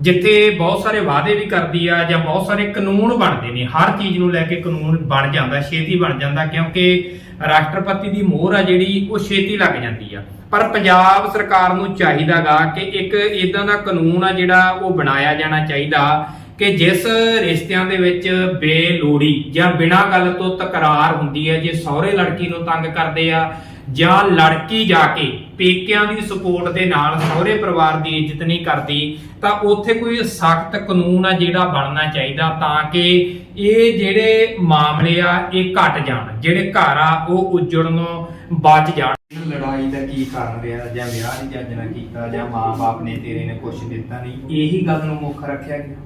ਜਿੱਥੇ ਬਹੁਤ ਸਾਰੇ ਵਾਅਦੇ ਵੀ ਕਰਦੀ ਆ ਜਾਂ ਬਹੁਤ ਸਾਰੇ ਕਾਨੂੰਨ ਬਣਦੇ ਨੇ, ਹਰ ਚੀਜ਼ ਨੂੰ ਲੈ ਕੇ ਕਾਨੂੰਨ ਬਣ ਜਾਂਦਾ, ਛੇਤੀ ਬਣ ਜਾਂਦਾ, ਕਿਉਂਕਿ ਰਾਸ਼ਟਰਪਤੀ ਦੀ ਮੋਹਰ ਆ ਜਿਹੜੀ, ਉਹ ਛੇਤੀ ਲੱਗ ਜਾਂਦੀ ਆ। ਪਰ ਪੰਜਾਬ ਸਰਕਾਰ ਨੂੰ ਚਾਹੀਦਾਗਾ ਕਿ ਇੱਕ ਇਦਾਂ ਦਾ ਕਾਨੂੰਨ ਆ ਜਿਹੜਾ ਉਹ ਬਣਾਇਆ ਜਾਣਾ ਚਾਹੀਦਾ ਕਿ ਜਿਸ ਰਿਸ਼ਤਿਆਂ ਦੇ ਵਿੱਚ ਬੇਲੋੜੀ ਜਾਂ ਬਿਨਾਂ ਗੱਲ ਤੋਂ ਤਕਰਾਰ ਹੁੰਦੀ ਹੈ ਜੇ ਸਹੁਰੇ ਲੜਕੀ ਨੂੰ ਤੰਗ ਕਰਦੇ ਆ ਜਾਂ ਲੜਕੀ ਜਾ ਕੇ ਪੇਕਿਆਂ ਦੀ ਸਪੋਰਟ ਦੇ ਨਾਲ ਸਹੁਰੇ ਪਰਿਵਾਰ ਦੀ ਇੱਜ਼ਤ ਨਹੀਂ ਕਰਦੀ, ਤਾਂ ਉੱਥੇ ਕੋਈ ਸਖਤ ਕਾਨੂੰਨ ਆ ਜਿਹੜਾ ਬਣਨਾ ਚਾਹੀਦਾ ਤਾਂ ਕਿ ਇਹ ਜਿਹੜੇ ਮਾਮਲੇ ਆ, ਇਹ ਘਟ ਜਾਣ, ਜਿਹੜੇ ਘਰ ਆ, ਉਹ ਉਜੜਨੋਂ ਬਚ ਜਾਣ। ਲੜਾਈ ਦਾ ਕੀ ਕਾਰਨ ਰਿਹਾ? ਜਾਂ ਵਿਆਹ ਨਹੀਂ ਜੱਜ ਨਾ ਕੀਤਾ? ਜਾਂ ਮਾਂ-ਬਾਪ ਨੇ ਤੇਰੇ ਨੇ ਕੁਝ ਦਿੱਤਾ ਨਹੀਂ? ਇਹੀ ਗੱਲ ਨੂੰ ਮੁੱਖ ਰੱਖਿਆ ਗਿਆ।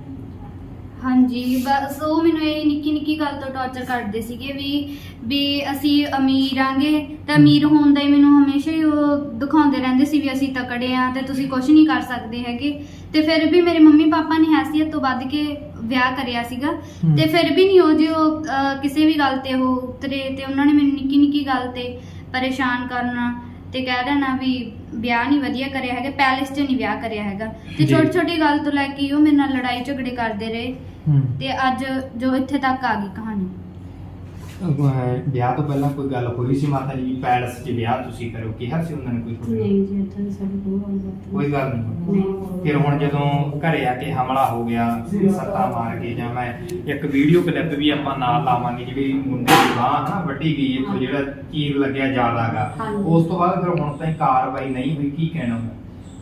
ਹਾਂਜੀ ਬਸ ਉਹ ਮੈਨੂੰ ਇਹ ਨਿੱਕੀ ਨਿੱਕੀ ਗੱਲ ਤੋਂ ਟੌਰਚਰ ਕਰਦੇ ਸੀਗੇ ਵੀ ਵੀ ਅਸੀਂ ਅਮੀਰ ਆਂਗੇ ਤਾਂ ਅਮੀਰ ਹੋਣ ਦਾ ਹੀ ਮੈਨੂੰ ਹਮੇਸ਼ਾ ਹੀ ਉਹ ਦਿਖਾਉਂਦੇ ਰਹਿੰਦੇ ਸੀ ਵੀ ਅਸੀਂ ਤਕੜੇ ਆ ਤੇ ਤੁਸੀਂ ਕੁਝ ਨਹੀਂ ਕਰ ਸਕਦੇ ਹੈਗੇ। ਤੇ ਫਿਰ ਵੀ ਮੇਰੇ ਮੰਮੀ ਪਾਪਾ ਨੇ ਹੈਸੀਅਤ ਤੋਂ ਵੱਧ ਕੇ ਵਿਆਹ ਕਰਿਆ ਸੀਗਾ। ਤੇ ਫਿਰ ਵੀ ਨਹੀਂ ਉਹ ਜੋ ਅਹ, ਕਿਸੇ ਵੀ ਗੱਲ ਤੇ ਉਹ ਉਤਰੇ ਤੇ ਉਹਨਾਂ ਨੇ ਮੈਨੂੰ ਨਿੱਕੀ ਨਿੱਕੀ ਗੱਲ ਤੇ ਪਰੇਸ਼ਾਨ ਕਰਨਾ ਤੇ ਕਹਿ ਦੇਣਾ ਵੀ ਵਿਆਹ ਨਹੀਂ ਵਧੀਆ ਕਰਿਆ ਹੈਗਾ ਪੈਲੇਸ 'ਚ ਨਹੀਂ ਵਿਆਹ ਕਰਿਆ ਹੈਗਾ। ਤੇ ਜੀ। ਛੋਟੀ ਛੋਟੀ ਗੱਲ ਤੋਂ ਲੈ ਕੇ ਉਹ ਮੇਰੇ ਨਾਲ ਲੜਾਈ ਝਗੜੇ ਕਰਦੇ ਰਹੇ। ਹੂੰ। ਤੇ ਅੱਜ ਜੋ ਇੱਥੇ ਤੱਕ ਆ ਗਈ ਕਹਾਣੀ। ਵਿਆਹ ਤੋਂ ਪਹਿਲਾਂ ਕੋਈ ਗੱਲ ਹੋਈ ਸੀ ਮਾਤਾ ਜੀ ਪੈਲਸ 'ਚ ਵਿਆਹ ਤੁਸੀਂ ਕਰੋ ਕਿਹਾ ਸੀ ਉਹਨਾਂ ਨੇ ਕੋਈ ਤੁਹਾਡੇ ਨਾਲ? ਨਹੀਂ ਜੀ ਇੱਥੇ ਸਾਡੀ ਕੋਈ ਗੱਲ ਬਾਤ ਕੋਈ ਨਹੀਂ ਗੱਲ ਨਹੀਂ। ਫਿਰ ਹੁਣ ਜਦੋਂ ਘਰੇ ਆ ਕੇ ਹਮਲਾ ਹੋ ਗਿਆ ਸੱਟਾਂ ਮਾਰ ਕੇ ਜਾਂ ਮੈਂ ਇੱਕ ਵੀਡੀਓ ਕਲਿੱਪ ਵੀ ਆਪਾਂ ਨਾਲ ਲਾਵਾਂਗੇ ਜਿਹੜੀ ਮੁੰਡੇ ਦੀ ਬਾਹ ਨਾ ਵੱਢੀ ਗਈ ਇੱਥੋਂ ਜਿਹੜਾ ਚੀਰ ਲੱਗਿਆ ਜ਼ਿਆਦਾਗਾ ਹਾਂਜੀ। ਉਸ ਤੋਂ ਬਾਅਦ ਫਿਰ ਹੁਣ ਤਾਈਂ ਕਾਰਵਾਈ ਨਹੀਂ ਹੋਈ ਕੀ ਕਹਿਣਾ?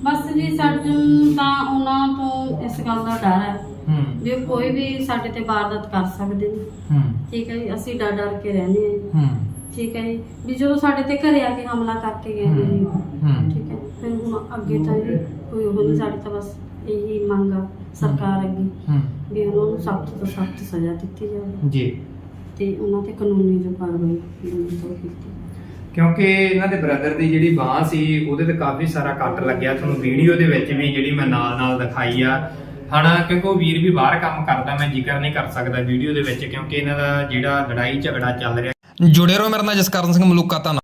ਬਸ ਜੀ ਸਾਨੂੰ ਤਾਂ ਉਹਨਾਂ ਤੋਂ ਇਸ ਗੱਲ ਦਾ ਡਰ ਹੈ। ਹੂੰ। ਵੀ ਕੋਈ ਵੀ ਸਾਡੇ ਤੇ ਵਾਰਦਾਤ ਕਰ ਸਕਦੇ ਨੇ। ਹੂੰ। ਠੀਕ ਹੈ ਜੀ ਅਸੀਂ ਡਰ ਡਰ ਕੇ ਰਹਿੰਦੇ ਹਾਂ ਹੂੰ। ਠੀਕ ਹੈ ਜੀ ਵੀ ਜਦੋਂ ਸਾਡੇ ਤੇ ਘਰੇ ਆ ਕੇ ਹਮਲਾ ਕਰਕੇ ਗਏ ਨੇ ਜੀ। ਹੂੰ ਠੀਕ ਹੈ ਫਿਰ ਹੁਣ ਅੱਗੇ ਤਾਂ ਜੀ ਕੋਈ ਉਹ ਨਹੀਂ ਸਾਡੀ ਤਾਂ ਬਸ ਇਹੀ ਮੰਗ ਆ ਸਰਕਾਰ ਅੱਗੇ। ਹੂੰ। ਵੀ ਉਹਨਾਂ ਨੂੰ ਸਖਤ ਤੋਂ ਸਖਤ ਸਜ਼ਾ ਦਿੱਤੀ ਜਾਵੇ। ਜੀ। ਤੇ ਉਹਨਾਂ ਤੇ ਕਾਨੂੰਨੀ ਜੋ ਕਾਰਵਾਈ ਹੋਣੀ ਕੀਤੀ। ਕਿਉਂਕਿ ਇਹਨਾਂ ਦੇ ਬ੍ਰਦਰ ਦੀ ਜਿਹੜੀ ਬਾਹ ਸੀ ਉਹਦੇ ਤੇ ਕਾਫੀ ਸਾਰਾ ਕੱਟ ਲੱਗਿਆ। ਤੁਹਾਨੂੰ ਵੀਡੀਓ ਦੇ ਵਿੱਚ ਵੀ ਜਿਹੜੀ ਮੈਂ ਨਾਲ ਨਾਲ ਦਿਖਾਈ ਆ। ਹਨਾ ਕਿਉਂਕਿ ਉਹ ਵੀਰ ਵੀ ਬਾਹਰ ਕੰਮ ਕਰਦਾ, ਮੈਂ ਜ਼ਿਕਰ ਨਹੀਂ ਕਰ ਸਕਦਾ ਵੀਡੀਓ ਦੇ ਵਿੱਚ ਕਿਉਂਕਿ ਇਹਨਾਂ ਦਾ ਜਿਹੜਾ ਲੜਾਈ ਝਗੜਾ ਚੱਲ ਰਿਹਾ। ਜੁੜੇ ਰਹੋ ਮੇਰੇ ਨਾਲ ਜਸਕਰਨ ਸਿੰਘ ਮਲੂਕਾ ਧੰਨਵਾਦ